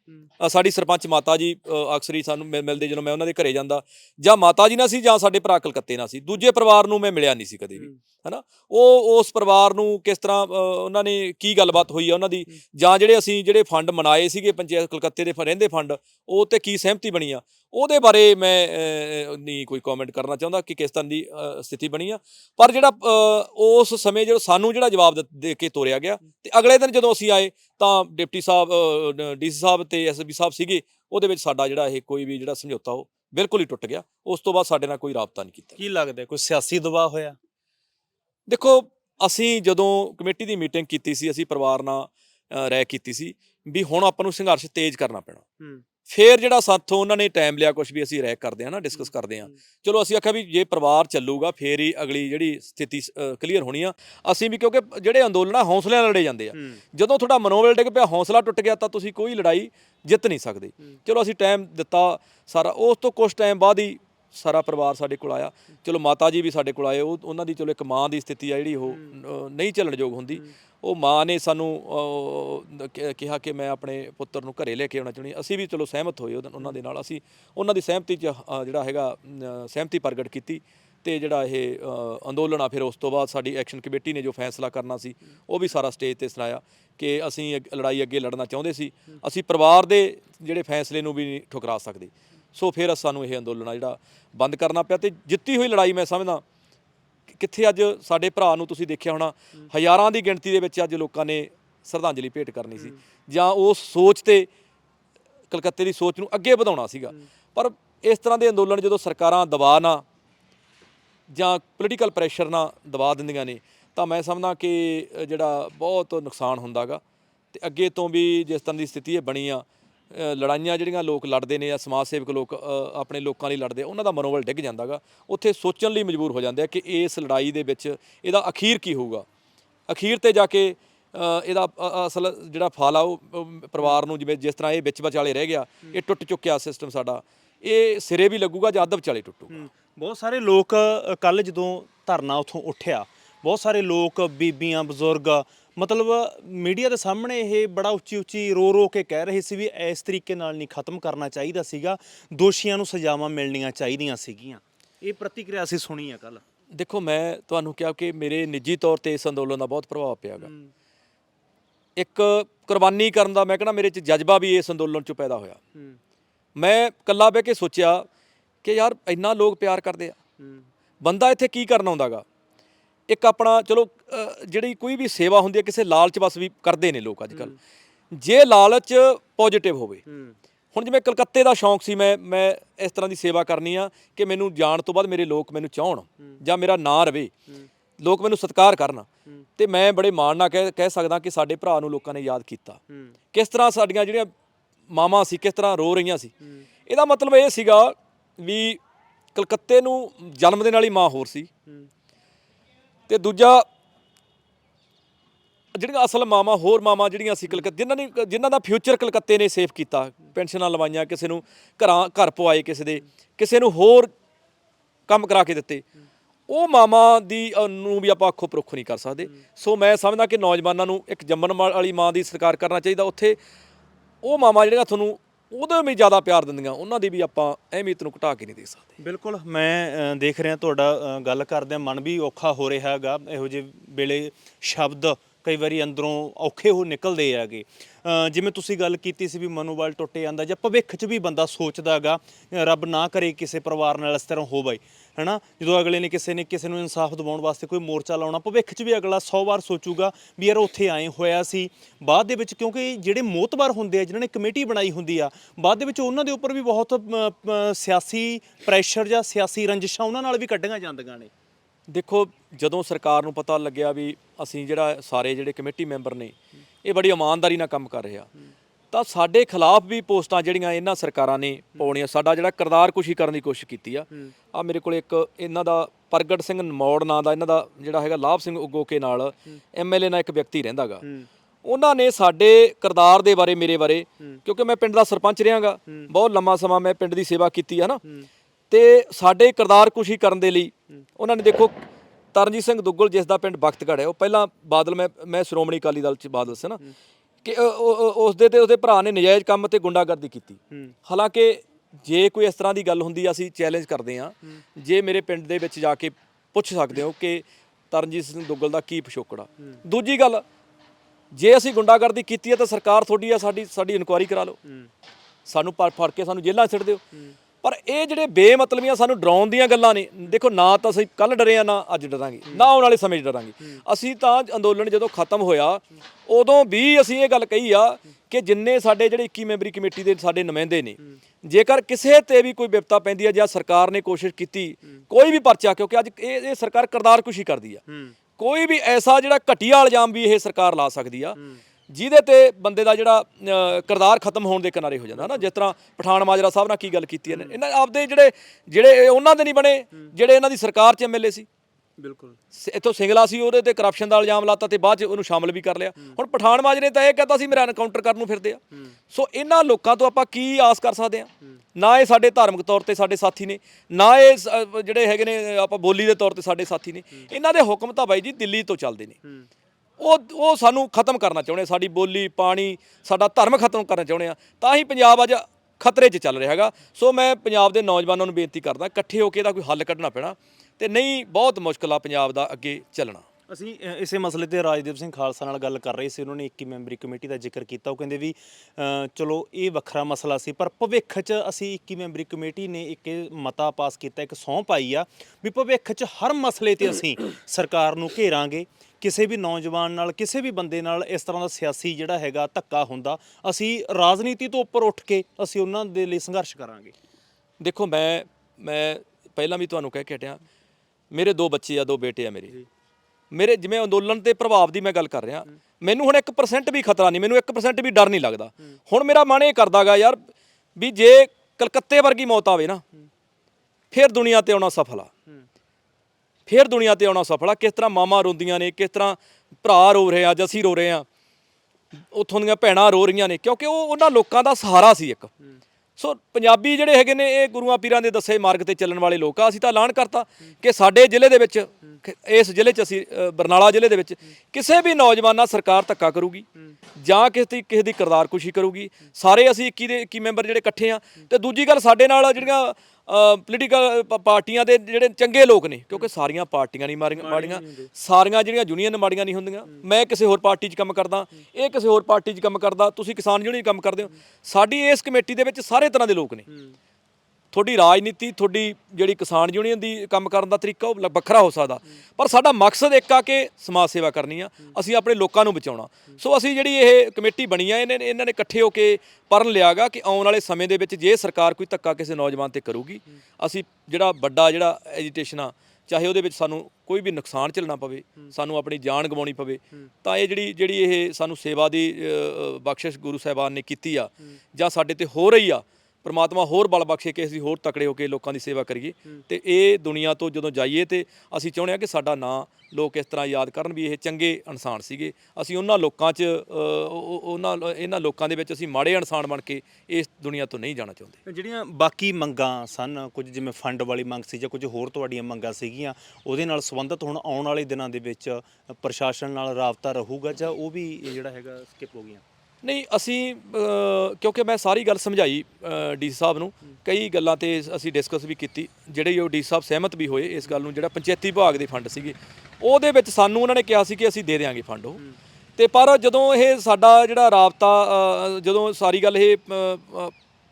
ਅ, ਸਾਡੀ ਸਰਪੰਚ ਮਾਤਾ ਜੀ ਅ, ਅਕਸਰ ਹੀ ਸਾਨੂੰ ਮਿਲ- ਮਿਲਦੇ ਜਦੋਂ ਮੈਂ ਉਹਨਾਂ ਦੇ ਘਰੇ ਜਾਂਦਾ ਜਾਂ ਮਾਤਾ ਜੀ ਨਾਲ ਸੀ ਜਾਂ ਸਾਡੇ ਭਰਾ ਕਲਕੱਤੇ ਨਾਲ ਸੀ। ਦੂਜੇ ਪਰਿਵਾਰ ਨੂੰ ਮੈਂ ਮਿਲਿਆ ਨਹੀਂ ਸੀ ਕਦੇ ਵੀ ਹਨਾ? ਉਹ ਉਸ ਪਰਿਵਾਰ ਨੂੰ ਕਿਸ ਤਰ੍ਹਾਂ ਅ, ਉਹਨਾਂ ਨੇ ਕੀ ਗੱਲਬਾਤ ਹੋਈ ਆ ਉਹਨਾਂ ਦੀ? ਜਾਂ ਜਿਹੜੇ ਅਸੀਂ ਜਿਹੜੇ ਫੰਡ ਮਨਾਏ ਸੀਗੇ ਪੰਚਾਇਤ ਕਲਕੱਤੇ ਦੇ ਫ- ਰਹਿੰਦੇ ਫੰਡ ਉਹ ਤੇ ਕੀ ਸਹਿਮਤੀ ਬਣੀ ਆ? ਉਹਦੇ ਬਾਰੇ ਮੈਂ ਨਹੀਂ ਕੋਈ ਕਮੈਂਟ ਕਰਨਾ ਚਾਹੁੰਦਾ ਕਿ ਕਿਸ ਤਰ੍ਹਾਂ ਦੀ ਸਥਿਤੀ ਬਣੀ ਆ। ਪਰ ਜਿਹੜਾ ਉਸ ਸਮੇਂ ਜਦੋਂ ਸਾਨੂੰ ਜਿਹੜਾ ਜਵਾਬ ਦੇ ਕੇ ਤੋਰਿਆ ਗਿਆ ਤੇ ਅਗਲੇ ਦਿਨ ਜਦੋਂ ਅਸੀਂ ਆਏ ਤਾਂ ਡਿਪਟੀ ਸਾਹਿਬ ਡੀਸੀ ਸਾਹਿਬ ਤੇ ਐਸਐਸਪੀ ਸਾਹਿਬ ਸੀਗੇ ਉਹਦੇ ਵਿੱਚ ਸਾਡਾ ਜਿਹੜਾ ਇਹ ਕੋਈ ਵੀ ਜਿਹੜਾ ਸਮਝੌਤਾ ਉਹ ਬਿਲਕੁਲ ਹੀ ਟੁੱਟ ਗਿਆ। ਉਸ ਤੋਂ ਬਾਅਦ ਸਾਡੇ ਨਾਲ ਕੋਈ ਰਾਬਤਾ ਨਹੀਂ ਕੀਤਾ। ਕੀ ਲੱਗਦਾ ਕੋਈ ਸਿਆਸੀ ਦਬਾਅ ਹੋਇਆ? ਦੇਖੋ ਅਸੀਂ ਜਦੋਂ ਕਮੇਟੀ ਦੀ ਮੀਟਿੰਗ ਕੀਤੀ ਸੀ ਅਸੀਂ ਪਰਿਵਾਰ ਨਾਲ ਰਾਏ ਕੀਤੀ ਸੀ ਵੀ ਹੁਣ ਆਪਾਂ ਨੂੰ ਸੰਘਰਸ਼ ਤੇਜ਼ ਕਰਨਾ ਪੈਣਾ। ਫੇਰ ਜਿਹੜਾ ਸਾਥੋਂ ਉਹਨਾਂ ਨੇ ਟਾਈਮ ਲਿਆ ਕੁਝ ਵੀ ਅਸੀਂ ਰਾਏ ਕਰਦੇ ਹਾਂ ਨਾ ਡਿਸਕਸ ਕਰਦੇ ਹਾਂ। ਚਲੋ ਅਸੀਂ ਆਖਿਆ ਵੀ ਜੇ ਪਰਿਵਾਰ ਚੱਲੂਗਾ ਫੇਰ ਹੀ ਅਗਲੀ ਜਿਹੜੀ ਸਥਿਤੀ ਕਲੀਅਰ ਹੋਣੀ ਆ। ਅਸੀਂ ਵੀ ਕਿਉਂਕਿ ਜਿਹੜੇ ਅੰਦੋਲਨ ਆ ਹੌਸਲਿਆਂ ਨਾਲ ਲੜੇ ਜਾਂਦੇ ਆ। ਜਦੋਂ ਤੁਹਾਡਾ ਮਨੋਬਲ ਡਿੱਗ ਪਿਆ ਹੌਸਲਾ ਟੁੱਟ ਗਿਆ ਤਾਂ ਤੁਸੀਂ ਕੋਈ ਲੜਾਈ ਜਿੱਤ ਨਹੀਂ ਸਕਦੇ। ਚਲੋ ਅਸੀਂ ਟਾਈਮ ਦਿੱਤਾ ਸਾਰਾ। ਉਸ ਤੋਂ ਕੁਝ ਟਾਈਮ ਬਾਅਦ ਹੀ ਸਾਰਾ ਪਰਿਵਾਰ ਸਾਡੇ ਕੋਲ ਆਇਆ। ਚਲੋ ਮਾਤਾ ਜੀ ਵੀ ਸਾਡੇ ਕੋਲ ਆਏ ਉਹ ਉਹਨਾਂ ਦੀ ਚਲੋ ਇੱਕ ਮਾਂ ਦੀ ਸਥਿਤੀ ਆ ਜਿਹੜੀ ਉਹ ਨਹੀਂ ਚੱਲਣਯੋਗ ਹੁੰਦੀ। ਉਹ ਮਾਂ ਨੇ ਸਾਨੂੰ ਕਿਹਾ ਕਿ ਮੈਂ ਆਪਣੇ ਪੁੱਤਰ ਨੂੰ ਘਰੇ ਲੈ ਕੇ ਆਉਣਾ ਚਾਹੁੰਦੀ। ਅਸੀਂ ਵੀ ਚਲੋ ਸਹਿਮਤ ਹੋਏ ਉਹਨਾਂ ਦੇ ਨਾਲ। ਅਸੀਂ ਉਹਨਾਂ ਦੀ ਸਹਿਮਤੀ 'ਚ ਜਿਹੜਾ ਹੈਗਾ ਸਹਿਮਤੀ ਪ੍ਰਗਟ ਕੀਤੀ ਤੇ ਜਿਹੜਾ ਇਹ ਅੰਦੋਲਨ ਆ ਫਿਰ ਉਸ ਤੋਂ ਬਾਅਦ ਸਾਡੀ ਐਕਸ਼ਨ ਕਮੇਟੀ ਨੇ ਜੋ ਫੈਸਲਾ ਕਰਨਾ ਸੀ ਉਹ ਵੀ ਸਾਰਾ ਸਟੇਜ ਤੇ ਸੁਣਾਇਆ ਕਿ ਅਸੀਂ ਲੜਾਈ ਅੱਗੇ ਲੜਨਾ ਚਾਹੁੰਦੇ ਸੀ। ਅਸੀਂ ਪਰਿਵਾਰ ਦੇ ਜਿਹੜੇ ਫੈਸਲੇ ਨੂੰ ਵੀ ਨਹੀਂ ਠੁਕਰਾ ਸਕਦੇ। ਸੋ ਫਿਰ ਸਾਨੂੰ ਇਹ ਅੰਦੋਲਨ ਆ ਜਿਹੜਾ ਬੰਦ ਕਰਨਾ ਪਿਆ ਤੇ ਜਿੱਤੀ ਹੋਈ ਲੜਾਈ ਮੈਂ ਸਮਝਦਾ ਕਿ ਕਿੱਥੇ ਅੱਜ ਸਾਡੇ ਭਰਾ ਨੂੰ ਤੁਸੀਂ ਦੇਖਿਆ ਹੋਣਾ, ਹਜ਼ਾਰਾਂ ਦੀ ਗਿਣਤੀ ਦੇ ਵਿੱਚ ਅੱਜ ਲੋਕਾਂ ਨੇ ਸ਼ਰਧਾਂਜਲੀ ਭੇਟ ਕਰਨੀ ਸੀ। ਜਾਂ ਉਸ ਸੋਚ ਤੇ ਕਲਕੱਤੇ ਦੀ ਸੋਚ ਨੂੰ ਅੱਗੇ ਵਧਾਉਣਾ ਸੀਗਾ। ਪਰ ਇਸ ਤਰ੍ਹਾਂ ਦੇ ਅੰਦੋਲਨ ਜਦੋਂ ਸਰਕਾਰਾਂ ਦਬਾਅ ਨਾ ਜਾਂ ਪੋਲੀਟੀਕਲ ਪ੍ਰੈਸ਼ਰ ਨਾ ਦਬਾ ਦਿੰਦੀਆਂ ਨੇ, ਤਾਂ ਮੈਂ ਸਮਝਦਾ ਕਿ ਜਿਹੜਾ ਬਹੁਤ ਨੁਕਸਾਨ ਹੁੰਦਾਗਾ ਤੇ ਅੱਗੇ ਤੋਂ ਵੀ ਜਿਸ ਤਰ੍ਹਾਂ ਦੀ ਸਥਿਤੀ ਇਹ ਬਣੀ ਆ ਲੜਾਈਆਂ ਜਿਹੜੀਆਂ ਲੋਕ ਲੜਦੇ ਨੇ ਜਾਂ ਸਮਾਜ ਸੇਵਕ ਲੋਕ ਆਪਣੇ ਲੋਕਾਂ ਲਈ ਲੜਦੇ, ਉਹਨਾਂ ਦਾ ਮਨੋਬਲ ਡਿੱਗ ਜਾਂਦਾਗਾ। ਉੱਥੇ ਸੋਚਣ ਲਈ ਮਜਬੂਰ ਹੋ ਜਾਂਦੇ ਆ ਕਿ ਇਸ ਲੜਾਈ ਦੇ ਵਿੱਚ ਇਹਦਾ ਅਖੀਰ ਕੀ ਹੋਊਗਾ। ਅਖੀਰ ਤੇ ਜਾ ਕੇ ਇਹਦਾ ਅਸਲ ਜਿਹੜਾ ਫਲ ਆ, ਉਹ ਪਰਿਵਾਰ ਨੂੰ ਜਿਵੇਂ ਜਿਸ ਤਰ੍ਹਾਂ ਇਹ ਵਿੱਚ ਵਿਚਾਲੇ ਰਹਿ ਗਿਆ, ਇਹ ਟੁੱਟ ਚੁੱਕਿਆ ਸਿਸਟਮ ਸਾਡਾ। ਇਹ ਸਿਰੇ ਵੀ ਲੱਗੂਗਾ ਜਾਂ ਅੱਧ ਵਿਚਾਲੇ ਟੁੱਟੂਗਾ। ਬਹੁਤ ਸਾਰੇ ਲੋਕ ਕੱਲ ਜਦੋਂ ਧਰਨਾ ਉਥੋਂ ਉੱਠਿਆ, ਬਹੁਤ ਸਾਰੇ ਲੋਕ, ਬੀਬੀਆਂ, ਬਜ਼ੁਰਗ ਮਤਲਬ ਮੀਡੀਆ ਦੇ ਸਾਹਮਣੇ ਇਹ ਬੜਾ ਉੱਚੀ ਉੱਚੀ ਰੋ ਰੋ ਕੇ ਕਹਿ ਰਹੇ ਸੀ ਵੀ ਇਸ ਤਰੀਕੇ ਨਾਲ ਨਹੀਂ ਖਤਮ ਕਰਨਾ ਚਾਹੀਦਾ ਸੀਗਾ ਦੋਸ਼ੀਆਂ ਨੂੰ ਸਜ਼ਾਵਾਂ ਮਿਲਣੀਆਂ ਚਾਹੀਦੀਆਂ ਸੀਗੀਆਂ। ਇਹ ਪ੍ਰਤੀਕਿਰਿਆ ਅਸੀਂ ਸੁਣੀ ਆ ਕੱਲ ਦੇਖੋ ਮੈਂ ਤੁਹਾਨੂੰ ਕਿਹਾ ਕਿ ਮੇਰੇ ਨਿੱਜੀ ਤੌਰ ਤੇ ਇਸ ਅੰਦੋਲਨ ਦਾ ਬਹੁਤ ਪ੍ਰਭਾਵ ਪਿਆਗਾ। ਇੱਕ ਕੁਰਬਾਨੀ ਕਰਨ ਦਾ ਮੈਂ ਕਹਿੰਦਾ ਮੇਰੇ ਚ ਜਜ਼ਬਾ ਵੀ ਇਸ ਅੰਦੋਲਨ ਚ ਪੈਦਾ ਹੋਇਆ। ਮੈਂ ਇਕੱਲਾ ਬਹਿ ਕੇ ਸੋਚਿਆ ਕਿ ਯਾਰ ਇੰਨਾ ਲੋਕ ਪਿਆਰ ਕਰਦੇ ਆ। ਬੰਦਾ ਇੱਥੇ ਕੀ ਕਰਨ ਆਉਂਦਾਗਾ? ਇੱਕ ਆਪਣਾ ਚਲੋ ਅ, ਜਿਹੜੀ ਕੋਈ ਵੀ ਸੇਵਾ ਹੁੰਦੀ ਹੈ ਕਿਸੇ ਲਾਲਚ ਬਸ ਵੀ ਕਰਦੇ ਨੇ ਲੋਕ ਅੱਜ ਕੱਲ ਜੇ ਲਾਲਚ ਪੋਜੀਟਿਵ ਹੋਵੇ ਹੁਣ ਜਿਵੇਂ ਕਲਕੱਤੇ ਦਾ ਸ਼ੌਂਕ ਸੀ ਮੈਂ ਮੈਂ ਇਸ ਤਰ੍ਹਾਂ ਦੀ ਸੇਵਾ ਕਰਨੀ ਆ ਕਿ ਮੈਨੂੰ ਜਾਣ ਤੋਂ ਬਾਅਦ ਮੇਰੇ ਲੋਕ ਮੈਨੂੰ ਚਾਹਣ ਜਾਂ ਮੇਰਾ ਨਾਂ ਰਵੇ ਲੋਕ ਮੈਨੂੰ ਸਤਿਕਾਰ ਕਰਨ। ਤੇ ਮੈਂ ਬੜੇ ਮਾਣ ਨਾਲ ਕਹਿ ਕਹਿ ਸਕਦਾ ਕਿ ਸਾਡੇ ਭਰਾ ਨੂੰ ਲੋਕਾਂ ਨੇ ਯਾਦ ਕੀਤਾ। ਕਿਸ ਤਰ੍ਹਾਂ ਸਾਡੀਆਂ ਜਿਹੜੀਆਂ ਮਾਵਾਂ ਸੀ ਕਿਸ ਤਰ੍ਹਾਂ ਰੋ ਰਹੀਆਂ ਸੀ। ਇਹਦਾ ਮਤਲਬ ਇਹ ਸੀਗਾ ਵੀ ਕਲਕੱਤੇ ਨੂੰ ਜਨਮ ਦੇਣ ਵਾਲੀ ਮਾਂ ਹੋਰ ਸੀ। ਤੇ ਦੂਜਾ, ਜਿਹੜੀਆਂ ਅਸਲ ਮਾਵਾਂ, ਹੋਰ ਮਾਵਾਂ ਜਿਹੜੀਆਂ ਸੀ ਕਲਕੱਤੇ, ਜਿਨ੍ਹਾਂ ਨੇ, ਜਿਨ੍ਹਾਂ ਦਾ ਫਿਊਚਰ ਕਲਕੱਤੇ ਨੇ ਸੇਫ ਕੀਤਾ, ਪੈਨਸ਼ਨਾਂ ਲਵਾਈਆਂ, ਕਿਸੇ ਨੂੰ ਘਰਾਂ, ਘਰ ਪਵਾਏ ਕਿਸੇ ਦੇ, ਕਿਸੇ ਨੂੰ ਹੋਰ ਕੰਮ ਕਰਾ ਕੇ ਦਿੱਤੇ, ਉਹ ਮਾਵਾਂ ਦੀ ਨੂੰ ਵੀ ਆਪਾਂ ਅੱਖੋਂ ਪਰੁੱਖ ਨਹੀਂ ਕਰ ਸਕਦੇ। ਸੋ ਮੈਂ ਸਮਝਦਾ ਕਿ ਨੌਜਵਾਨਾਂ ਨੂੰ ਇੱਕ ਜੰਮਣ ਵਾਲੀ ਮਾਂ ਦੀ ਸਰਕਾਰ ਕਰਨਾ ਚਾਹੀਦਾ। ਉੱਥੇ ਉਹ ਮਾਵਾਂ ਜਿਹੜੀਆਂ ਤੁਹਾਨੂੰ ਉਹਦੇ ਵੀ ਜ਼ਿਆਦਾ ਪਿਆਰ ਦਿੰਦੀਆਂ ਉਹਨਾਂ ਦੀ ਵੀ ਆਪਾਂ ਅਹਿਮੀਅਤ ਨੂੰ ਘਟਾ ਕੇ ਨਹੀਂ ਦੇ ਸਕਦੇ। ਬਿਲਕੁਲ ਮੈਂ ਅ, ਦੇਖ ਰਿਹਾ ਤੁਹਾਡਾ ਅ, ਗੱਲ ਕਰਦੇ ਮਨ ਵੀ ਔਖਾ ਹੋ ਰਿਹਾ ਹੈਗਾ। ਇਹੋ ਜਿਹੇ ਵੇਲੇ ਸ਼ਬਦ ਕਈ ਵਾਰੀ ਅੰਦਰੋਂ ਔਖੇ ਹੋ ਨਿਕਲਦੇ ਹੈਗੇ। ਅ, ਜਿਵੇਂ ਤੁਸੀਂ ਗੱਲ ਕੀਤੀ ਸੀ ਵੀ ਮਨੋਬਲ ਟੁੱਟ ਜਾਂਦਾ ਜਾਂ ਭਵਿੱਖ 'ਚ ਵੀ ਬੰਦਾ ਸੋਚਦਾ ਹੈਗਾ ਅ, ਰੱਬ ਨਾ ਕਰੇ ਕਿਸੇ ਪਰਿਵਾਰ ਨਾਲ ਇਸ ਤਰ੍ਹਾਂ ਹੋ ਹੋਵੇ ਹੈਨਾ? ਜਦੋਂ ਅਗਲੇ ਨੇ ਕਿਸੇ ਨੇ ਕਿਸੇ ਨੂੰ ਇਨਸਾਫ ਦਿਵਾਉਣ ਵਾਸਤੇ ਕੋਈ ਮੋਰਚਾ ਲਾਉਣਾ, ਭਵਿੱਖ 'ਚ ਵੀ ਅਗਲਾ 100 ਵਾਰ ਸੋਚੂਗਾ ਵੀ ਯਾਰ ਉੱਥੇ ਆਏ ਹੋਇਆ ਸੀ। ਬਾਅਦ ਦੇ ਵਿੱਚ ਕਿਉਂਕਿ ਜਿਹੜੇ ਮੋਤਬਰ ਹੁੰਦੇ ਆ, ਜਿਨ੍ਹਾਂ ਨੇ ਕਮੇਟੀ ਬਣਾਈ ਹੁੰਦੀ ਆ, ਬਾਅਦ ਦੇ ਵਿੱਚ ਉਹਨਾਂ ਦੇ ਉੱਪਰ ਵੀ ਬਹੁਤ ਸਿਆਸੀ ਪ੍ਰੈਸ਼ਰ ਜਾਂ ਸਿਆਸੀ ਰੰਜਿਸ਼ਾਂ ਉਹਨਾਂ ਨਾਲ ਵੀ ਕੱਢੀਆਂ ਜਾਂਦੀਆਂ ਨੇ। ਦੇਖੋ, ਜਦੋਂ ਸਰਕਾਰ ਨੂੰ ਪਤਾ ਲੱਗਿਆ ਵੀ ਅਸੀਂ ਜਿਹੜਾ ਸਾਰੇ ਜਿਹੜੇ ਕਮੇਟੀ ਮੈਂਬਰ ਨੇ, ਇਹ ਬੜੀ ਇਮਾਨਦਾਰੀ ਨਾਲ ਕੰਮ ਕਰ ਰਹੇ ਆ। ਤਾਂ ਸਾਡੇ ਖਿਲਾਫ ਵੀ ਪੋਸਟਾਂ ਜਿਹੜੀਆਂ ਇਹਨਾਂ ਸਰਕਾਰਾਂ ਨੇ ਪਾਉਣੀਆਂ, ਸਾਡਾ ਜਿਹੜਾ ਕਰਦਾਰ ਕੁਸ਼ੀ ਕਰਨ ਦੀ ਕੋਸ਼ਿਸ਼ ਕੀਤੀ ਆ ਆ ਮੇਰੇ ਕੋਲ ਇੱਕ ਇਹਨਾਂ ਦਾ ਪ੍ਰਗਟ ਸਿੰਘ ਮੌੜ ਨਾਂ ਦਾ ਇਹਨਾਂ ਦਾ ਜਿਹੜਾ ਹੈਗਾ ਲਾਭ ਸਿੰਘ ਉਗੋਕੇ ਨਾਲ ਐਮਐਲਏ ਨਾਲ ਇੱਕ ਵਿਅਕਤੀ ਰਹਿੰਦਾਗਾ। ਉਹਨਾਂ ਨੇ ਸਾਡੇ ਕਰਦਾਰ ਦੇ ਬਾਰੇ ਮੇਰੇ ਬਾਰੇ ਕਿਉਂਕਿ ਮੈਂ ਪਿੰਡ ਦਾ ਸਰਪੰਚ ਰਿਹਾਗਾ ਬਹੁਤ ਲੰਮਾ ਸਮਾਂ ਮੈਂ ਪਿੰਡ ਦੀ ਸੇਵਾ ਕੀਤੀ ਹੈ। ਨਾ ਤੇ ਸਾਡੇ ਕਰਦਾਰ ਕੁਸ਼ੀ ਕਰਨ ਦੇ ਲਈ ਉਹਨਾਂ ਨੇ ਦੇਖੋ ਤਰਨਜੀਤ ਸਿੰਘ ਦੁੱਗਲ ਜਿਸ ਦਾ ਪਿੰਡ ਬਖਤਗੜ੍ਹ ਹੈ ਉਹ ਪਹਿਲਾਂ ਬਾਦਲ ਮੈਂ ਮੈਂ ਸ਼੍ਰੋਮਣੀ ਅਕਾਲੀ ਦਲ ਚ ਬਾਦਲ ਸੀ ਨਾ। ਕਿ ਉਸ ਦੇ ਤੇ ਉਹਦੇ ਭਰਾ ਨੇ ਨਜਾਇਜ਼ ਕੰਮ ਤੇ ਗੁੰਡਾਗਰਦੀ ਕੀਤੀ। ਹਾਲਾਂਕਿ ਜੇ ਕੋਈ ਇਸ ਤਰ੍ਹਾਂ ਦੀ ਗੱਲ ਹੁੰਦੀ ਆ, ਅਸੀਂ ਚੈਲੰਜ ਕਰਦੇ ਆ ਜੇ ਮੇਰੇ ਪਿੰਡ ਦੇ ਵਿੱਚ ਜਾ ਕੇ ਪੁੱਛ ਸਕਦੇ ਹੋ ਕਿ ਤਰਨਜੀਤ ਸਿੰਘ ਦੁੱਗਲ ਦਾ ਕੀ ਪਿਛੋਕੜਾ ਦੂਜੀ ਗੱਲ ਜੇ ਅਸੀਂ ਗੁੰਡਾਗਰਦੀ ਕੀਤੀ ਹੈ ਤਾਂ ਸਰਕਾਰ ਤੁਹਾਡੀ ਆ ਸਾਡੀ ਸਾਡੀ ਇਨਕੁਆਇਰੀ ਕਰਾ ਲਓ। ਸਾਨੂੰ ਪਰ ਫੜ ਕੇ ਸਾਨੂੰ ਜੇਲ੍ਹਾਂ ਸਿੱਟ ਦਿਓ। ਪਰ ਇਹ ਜਿਹੜੇ ਬੇਮਤਲਬੀਆਂ ਸਾਨੂੰ ਡਰਾਉਣ ਦੀਆਂ ਗੱਲਾਂ ਨੇ ਦੇਖੋ ਨਾ ਤਾਂ ਅਸੀਂ ਕੱਲ ਡਰੇ ਆ ਨਾ ਅੱਜ ਡਰਾਂਗੇ ਨਾ ਆਉਣ ਵਾਲੇ ਸਮੇਂ 'ਚ ਡਰਾਂਗੇ। ਅਸੀਂ ਤਾਂ ਅੰਦੋਲਨ ਜਦੋਂ ਖਤਮ ਹੋਇਆ ਉਦੋਂ ਵੀ ਅਸੀਂ ਇਹ ਗੱਲ ਕਹੀ ਆ ਕਿ ਜਿੰਨੇ ਸਾਡੇ ਜਿਹੜੇ 21 ਮੈਂਬਰੀ ਕਮੇਟੀ ਦੇ ਸਾਡੇ ਨੁਮਾਇੰਦੇ ਨੇ ਜੇਕਰ ਕਿਸੇ ਤੇ ਵੀ ਕੋਈ ਵਿਪਤਾ ਪੈਂਦੀ ਹੈ ਜਾਂ ਸਰਕਾਰ ਨੇ ਕੋਸ਼ਿਸ਼ ਕੀਤੀ ਕੋਈ ਵੀ ਪਰਚਾ ਕਿਉਂਕਿ ਅੱਜ ਇਹ ਇਹ ਸਰਕਾਰ ਕਰਦਾਰ ਕੁਸ਼ੀ ਕਰਦੀ ਆ। ਕੋਈ ਵੀ ਐਸਾ ਜਿਹੜਾ ਘਟੀਆ ਇਲਜ਼ਾਮ ਵੀ ਇਹ ਸਰਕਾਰ ਲਾ ਸਕਦੀ ਆ ਜਿਹਦੇ ਤੇ ਬੰਦੇ ਦਾ ਜਿਹੜਾ ਕਿਰਦਾਰ ਖਤਮ ਹੋਣ ਦੇ ਕਿਨਾਰੇ ਹੋ ਜਾਂਦਾ ਨਾ ਜਿਸ ਤਰ੍ਹਾਂ ਪਠਾਨ ਮਾਜਰਾ ਸਾਹਿਬ ਨਾਲ ਕੀ ਗੱਲ ਕੀਤੀ ਇਹਨੇ। ਇਹਨਾਂ ਆਪਦੇ ਜਿਹੜੇ ਜਿਹੜੇ ਉਹਨਾਂ ਦੇ ਨਹੀਂ ਬਣੇ ਜਿਹੜੇ ਇਹਨਾਂ ਦੀ ਸਰਕਾਰ 'ਚ ਐਮਐਲਏ ਸੀ। ਬਿਲਕੁਲ। ਇੱਥੋਂ ਸਿੰਗਲਾ ਸੀ ਉਹਦੇ ਤੇ ਕਰਪਸ਼ਨ ਦਾ ਇਲਜ਼ਾਮ ਲਾਤਾ ਤੇ ਬਾਅਦ 'ਚ ਉਹਨੂੰ ਸ਼ਾਮਲ ਵੀ ਕਰ ਲਿਆ। ਹੁਣ ਪਠਾਨ ਮਾਜਰੇ ਤਾਂ ਇਹ ਕਹਤਾ ਸੀ ਮੇਰਾ ਐਨਕਾਊਂਟਰ ਕਰਨ ਨੂੰ ਫਿਰਦੇ ਆ। ਸੋ ਇਹਨਾਂ ਲੋਕਾਂ ਤੋਂ ਆਪਾਂ ਕੀ ਆਸ ਕਰ ਸਕਦੇ ਆ? ਨਾ ਇਹ ਸਾਡੇ ਧਾਰਮਿਕ ਤੌਰ ਤੇ ਸਾਡੇ ਸਾਥੀ ਨੇ ਨਾ ਇਹ ਜਿਹੜੇ ਹੈਗੇ ਨੇ ਆਪਾਂ ਬੋਲੀ ਦੇ ਤੌਰ ਤੇ ਸਾਡੇ ਸਾਥੀ ਨੇ। ਇਹਨਾਂ ਦੇ ਹੁਕਮ ਤਾਂ ਬਾਈ ਜੀ ਦਿੱਲੀ ਤੋਂ ਚੱਲਦੇ ਨੇ। ਉਹ ਉਹ ਸਾਨੂੰ ਖਤਮ ਕਰਨਾ ਚਾਹੁੰਦੇ ਆ, ਸਾਡੀ ਬੋਲੀ ਪਾਣੀ ਸਾਡਾ ਧਰਮ ਖਤਮ ਕਰਨਾ ਚਾਹੁੰਦੇ ਆ। ਤਾਂ ਹੀ ਪੰਜਾਬ ਅੱਜ ਖਤਰੇ 'ਚ ਚੱਲ ਰਿਹਾ ਹੈਗਾ। ਸੋ ਮੈਂ ਪੰਜਾਬ ਦੇ ਨੌਜਵਾਨਾਂ ਨੂੰ ਬੇਨਤੀ ਕਰਦਾ ਇਕੱਠੇ ਹੋ ਕੇ ਇਹਦਾ ਕੋਈ ਹੱਲ ਕੱਢਣਾ ਪੈਣਾ ਤੇ ਨਹੀਂ ਬਹੁਤ ਮੁਸ਼ਕਲ ਆ ਪੰਜਾਬ ਦਾ ਅੱਗੇ ਚੱਲਣਾ। ਅਸੀਂ ਅ, ਇਸੇ ਮਸਲੇ ਤੇ ਰਾਜਦੀਪ ਸਿੰਘ ਖਾਲਸਾ ਨਾਲ ਗੱਲ ਕਰ ਰਹੇ ਸੀ। ਉਹਨਾਂ ਨੇ 21 ਮੈਂਬਰੀ ਕਮੇਟੀ ਦਾ ਜ਼ਿਕਰ ਕੀਤਾ। ਉਹ ਕਹਿੰਦੇ ਵੀ ਅ, ਚਲੋ ਇਹ ਵੱਖਰਾ ਮਸਲਾ ਸੀ ਪਰ ਭਵਿੱਖ 'ਚ ਅਸੀਂ 21 ਮੈਂਬਰੀ ਕਮੇਟੀ ਨੇ ਇੱਕ ਇਹ ਮਤਾ ਪਾਸ ਕੀਤਾ ਇੱਕ ਸਹੁੰ ਪਾਈ ਆ ਵੀ ਭਵਿੱਖ 'ਚ ਹਰ ਮਸਲੇ ਤੇ ਅਸੀਂ ਸਰਕਾਰ ਨੂੰ ਘੇਰਾਂਗੇ। ਕਿਸੇ ਵੀ ਨੌਜਵਾਨ ਨਾਲ ਕਿਸੇ ਵੀ ਬੰਦੇ ਨਾਲ ਇਸ ਤਰ੍ਹਾਂ ਦਾ ਸਿਆਸੀ ਜਿਹੜਾ ਹੈਗਾ ਧੱਕਾ ਹੁੰਦਾ ਅਸੀਂ ਰਾਜਨੀਤੀ ਤੋਂ ਉੱਪਰ ਉੱਠ ਕੇ ਅਸੀਂ ਉਹਨਾਂ ਦੇ ਲਈ ਸੰਘਰਸ਼ ਕਰਾਂਗੇ। ਦੇਖੋ ਮੈਂ ਮੈਂ ਪਹਿਲਾਂ ਵੀ ਤੁਹਾਨੂੰ ਕਹਿ ਕੇ ਹਟਿਆ। ਮੇਰੇ ਦੋ ਬੱਚੇ ਆ ਦੋ ਬੇਟੇ ਆ ਮੇਰੇ। ਮੇਰੇ ਜਿਵੇਂ ਅੰਦੋਲਨ ਤੇ ਪ੍ਰਭਾਵ ਦੀ ਮੈਂ ਗੱਲ ਕਰ ਰਿਹਾ, ਮੈਨੂੰ ਹੁਣ 1% ਵੀ ਖਤਰਾ ਨਹੀਂ, ਮੈਨੂੰ 1% ਵੀ ਡਰ ਨਹੀਂ ਲੱਗਦਾ। ਹੁਣ ਮੇਰਾ ਮਨ ਇਹ ਕਰਦਾਗਾ ਯਾਰ ਵੀ ਜੇ ਕਲਕੱਤੇ ਵਰਗੀ ਮੌਤ ਆਵੇ ਨਾ, ਫਿਰ ਦੁਨੀਆ ਤੇ ਆਉਣਾ ਸਫਲ ਆ। ਫਿਰ ਦੁਨੀਆ ਤੇ ਆਉਣਾ ਸਫਲ ਆ, ਕਿਸ ਤਰ੍ਹਾਂ ਮਾਮਾ ਰੋਂਦੀਆਂ ਨੇ, ਕਿਸ ਤਰ੍ਹਾਂ ਭਰਾ ਰੋ ਰਹੇ ਆ ਅੱਜ ਰੋ ਰਹੇ ਆ, ਉੱਥੋਂ ਦੀਆਂ ਭੈਣਾਂ ਰੋ ਰਹੀਆਂ ਨੇ, ਕਿਉਂਕਿ ਉਹ ਉਹਨਾਂ ਲੋਕਾਂ ਦਾ ਸਹਾਰਾ ਸੀ ਇੱਕ। ਸੋ ਪੰਜਾਬੀ ਜਿਹੜੇ ਹੈਗੇ ਨੇ ਇਹ ਗੁਰੂਆਂ ਪੀਰਾਂ ਦੇ ਦੱਸੇ ਮਾਰਗ ਤੇ ਚੱਲਣ ਵਾਲੇ ਲੋਕ ਆ। ਅਸੀਂ ਤਾਂ ਐਲਾਨ ਕਰਤਾ ਕਿ ਸਾਡੇ ਜ਼ਿਲ੍ਹੇ ਦੇ ਵਿੱਚ ਇਸ ਜ਼ਿਲ੍ਹੇ 'ਚ ਅਸੀਂ ਅ, ਬਰਨਾਲਾ ਜ਼ਿਲ੍ਹੇ ਦੇ ਵਿੱਚ ਕਿਸੇ ਵੀ ਨੌਜਵਾਨ ਨਾਲ ਸਰਕਾਰ ਧੱਕਾ ਕਰੂਗੀ ਜਾਂ ਕਿਸੇ ਦੀ ਕਿਸੇ ਦੀ ਕਿਰਦਾਰ ਕੁਸ਼ੀ ਕਰੂਗੀ। ਸਾਰੇ ਅਸੀਂ 21 ਦੇ 21 ਮੈਂਬਰ ਜਿਹੜੇ ਇਕੱਠੇ ਆ। ਤੇ ਦੂਜੀ ਗੱਲ ਸਾਡੇ ਨਾਲ ਜਿਹੜੀਆਂ ਪੋਲੀਟੀਕਲ ਪਾਰਟੀਆਂ ਦੇ ਜਿਹੜੇ ਚੰਗੇ ਲੋਕ ਨੇ ਕਿਉਂਕਿ ਸਾਰੀਆਂ ਪਾਰਟੀਆਂ ਨਹੀਂ ਮਾਰੀਆਂ ਮਾੜੀਆਂ ਸਾਰੀਆਂ ਜਿਹੜੀਆਂ ਯੂਨੀਅਨ ਮਾੜੀਆਂ ਨਹੀਂ ਹੁੰਦੀਆਂ। ਮੈਂ ਕਿਸੇ ਹੋਰ ਪਾਰਟੀ 'ਚ ਕੰਮ ਕਰਦਾ ਇਹ ਕਿਸੇ ਹੋਰ ਪਾਰਟੀ 'ਚ ਕੰਮ ਕਰਦਾ ਤੁਸੀਂ ਕਿਸਾਨ ਯੂਨੀਅਨ 'ਚ ਕੰਮ ਕਰਦੇ ਹੋ। ਸਾਡੀ ਇਸ ਕਮੇਟੀ ਦੇ ਵਿੱਚ ਸਾਰੇ ਤਰ੍ਹਾਂ ਦੇ ਲੋਕ ਨੇ। ਤੁਹਾਡੀ ਰਾਜਨੀਤੀ, ਤੁਹਾਡੀ ਜਿਹੜੀ ਕਿਸਾਨ ਯੂਨੀਅਨ ਦੀ ਕੰਮ ਕਰਨ ਦਾ ਤਰੀਕਾ, ਉਹ ਵੱਖਰਾ ਹੋ ਸਕਦਾ। ਪਰ ਸਾਡਾ ਮਕਸਦ ਇੱਕ ਆ ਕਿ ਸਮਾਜ ਸੇਵਾ ਕਰਨੀ ਆ। ਅਸੀਂ ਆਪਣੇ ਲੋਕਾਂ ਨੂੰ ਬਚਾਉਣਾ। ਸੋ ਅਸੀਂ ਜਿਹੜੀ ਇਹ ਕਮੇਟੀ ਬਣੀ ਆ, ਇਹਨੇ, ਇਹਨਾਂ ਨੇ ਇਕੱਠੇ ਹੋ ਕੇ ਪਰਨ ਲਿਆਗਾ ਕਿ ਆਉਣ ਵਾਲੇ ਸਮੇਂ ਦੇ ਵਿੱਚ ਜੇ ਸਰਕਾਰ ਕੋਈ ਧੱਕਾ ਕਿਸੇ ਨੌਜਵਾਨ ਤੇ ਕਰੂਗੀ, ਅਸੀਂ ਜਿਹੜਾ ਵੱਡਾ ਜਿਹੜਾ ਐਜੀਟੇਸ਼ਨ ਆ, ਚਾਹੇ ਉਹਦੇ ਵਿੱਚ ਸਾਨੂੰ ਕੋਈ ਵੀ ਨੁਕਸਾਨ ਝੱਲਣਾ ਪਵੇ, ਸਾਨੂੰ ਆਪਣੀ ਜਾਨ ਗਵਾਉਣੀ ਪਵੇ, ਤਾਂ ਇਹ ਜਿਹੜੀ ਜਿਹੜੀ ਇਹ ਸਾਨੂੰ ਸੇਵਾ ਦੀ ਬਖਸ਼ਿਸ਼ ਗੁਰੂ ਸਾਹਿਬਾਨ ਨੇ ਕੀਤੀ ਆ, ਜਾਂ ਸਾਡੇ ਤੇ ਹੋ ਰਹੀ ਆ ਪ੍ਰਮਾਤਮਾ ਹੋਰ ਬਲ ਬਖਸ਼ੇ ਕਿ ਅਸੀਂ ਹੋਰ ਤਕੜੇ ਹੋ ਕੇ ਲੋਕਾਂ ਦੀ ਸੇਵਾ ਕਰੀਏ। ਤੇ ਇਹ ਦੁਨੀਆ ਤੋਂ ਜਦੋਂ ਜਾਈਏ ਤੇ ਅਸੀਂ ਚਾਹੁੰਦੇ ਹਾਂ ਕਿ ਸਾਡਾ ਨਾਂ ਲੋਕ ਇਸ ਤਰ੍ਹਾਂ ਯਾਦ ਕਰਨ ਵੀ ਇਹ ਚੰਗੇ ਇਨਸਾਨ ਸੀਗੇ। ਅਸੀਂ ਉਹਨਾਂ ਲੋਕਾਂ 'ਚ ਉਹਨਾਂ ਇਹਨਾਂ ਲੋਕਾਂ ਦੇ ਵਿੱਚ ਅਸੀਂ ਮਾੜੇ ਇਨਸਾਨ ਬਣ ਕੇ ਇਸ ਦੁਨੀਆ ਤੋਂ ਨਹੀਂ ਜਾਣਾ ਚਾਹੁੰਦੇ। ਜਿਹੜੀਆਂ ਬਾਕੀ ਮੰਗਾਂ ਸਨ ਕੁਝ ਜਿਵੇਂ ਫੰਡ ਵਾਲੀ ਮੰਗ ਸੀ ਜਾਂ ਕੁਝ ਹੋਰ ਤੁਹਾਡੀਆਂ ਮੰਗਾਂ ਸੀਗੀਆਂ ਉਹਦੇ ਨਾਲ ਸੰਬੰਧਿਤ ਹੁਣ ਆਉਣ ਵਾਲੇ ਦਿਨਾਂ ਦੇ ਵਿੱਚ ਪ੍ਰਸ਼ਾਸਨ ਨਾਲ ਰਾਬਤਾ ਰਹੂਗਾ ਜਾਂ ਉਹ ਵੀ ਜਿਹੜਾ ਹੈਗਾ ਸਕਿਪ ਹੋ ਗਈਆਂ? ਨਹੀਂ, ਅਸੀਂ ਕਿਉਂਕਿ ਮੈਂ ਸਾਰੀ ਗੱਲ ਸਮਝਾਈ ਡੀ ਸਾਹਿਬ ਨੂੰ। ਕਈ ਗੱਲਾਂ ਤੇ ਅਸੀਂ ਡਿਸਕਸ ਵੀ ਕੀਤੀ, ਜਿਹੜੇ ਉਹ ਡੀ ਸਾਹਿਬ ਸਹਿਮਤ ਵੀ ਹੋਏ ਇਸ ਗੱਲ ਨੂੰ, ਜਿਹੜਾ ਪੰਚਾਇਤੀ ਵਿਭਾਗ ਦੇ ਫੰਡ ਸੀਗੇ। ਉਹਦੇ ਵਿੱਚ ਸਾਨੂੰ ਉਹਨਾਂ ਨੇ ਕਿਹਾ ਸੀ ਕਿ ਅਸੀਂ ਦੇ ਦੇਵਾਂਗੇ ਫੰਡ ਉਹ। ਤੇ ਪਰ ਜਦੋਂ ਇਹ ਸਾਡਾ ਜਿਹੜਾ ਰਾਬਤਾ ਜਦੋਂ ਸਾਰੀ ਗੱਲ ਇਹ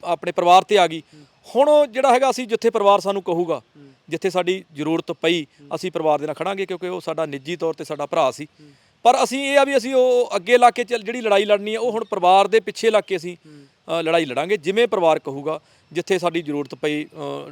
ਆਪਣੇ ਪਰਿਵਾਰ ਤੇ ਆ ਗਈ, ਹੁਣ ਉਹ ਜਿਹੜਾ ਹੈਗਾ ਅਸੀਂ ਜਿੱਥੇ ਪਰਿਵਾਰ ਸਾਨੂੰ ਕਹੂਗਾ, ਜਿੱਥੇ ਸਾਡੀ ਜ਼ਰੂਰਤ ਪਈ, ਅਸੀਂ ਪਰਿਵਾਰ ਦੇ ਨਾਲ ਖੜਾਂਗੇ, ਕਿਉਂਕਿ ਉਹ ਸਾਡਾ ਨਿੱਜੀ ਤੌਰ ਤੇ ਸਾਡਾ ਭਰਾ ਸੀ। ਪਰ ਅਸੀਂ ਇਹ ਆ ਵੀ ਅਸੀਂ ਉਹ ਅੱਗੇ ਲਾ ਕੇ ਚੱਲ ਜਿਹੜੀ ਲੜਾਈ ਲੜਨੀ ਹੈ ਉਹ ਹੁਣ ਪਰਿਵਾਰ ਦੇ ਪਿੱਛੇ ਲੱਗ ਕੇ ਅਸੀਂ ਅ, ਲੜਾਈ ਲੜਾਂਗੇ ਜਿਵੇਂ ਪਰਿਵਾਰ ਕਹੂਗਾ ਜਿੱਥੇ ਸਾਡੀ ਜ਼ਰੂਰਤ ਪਈ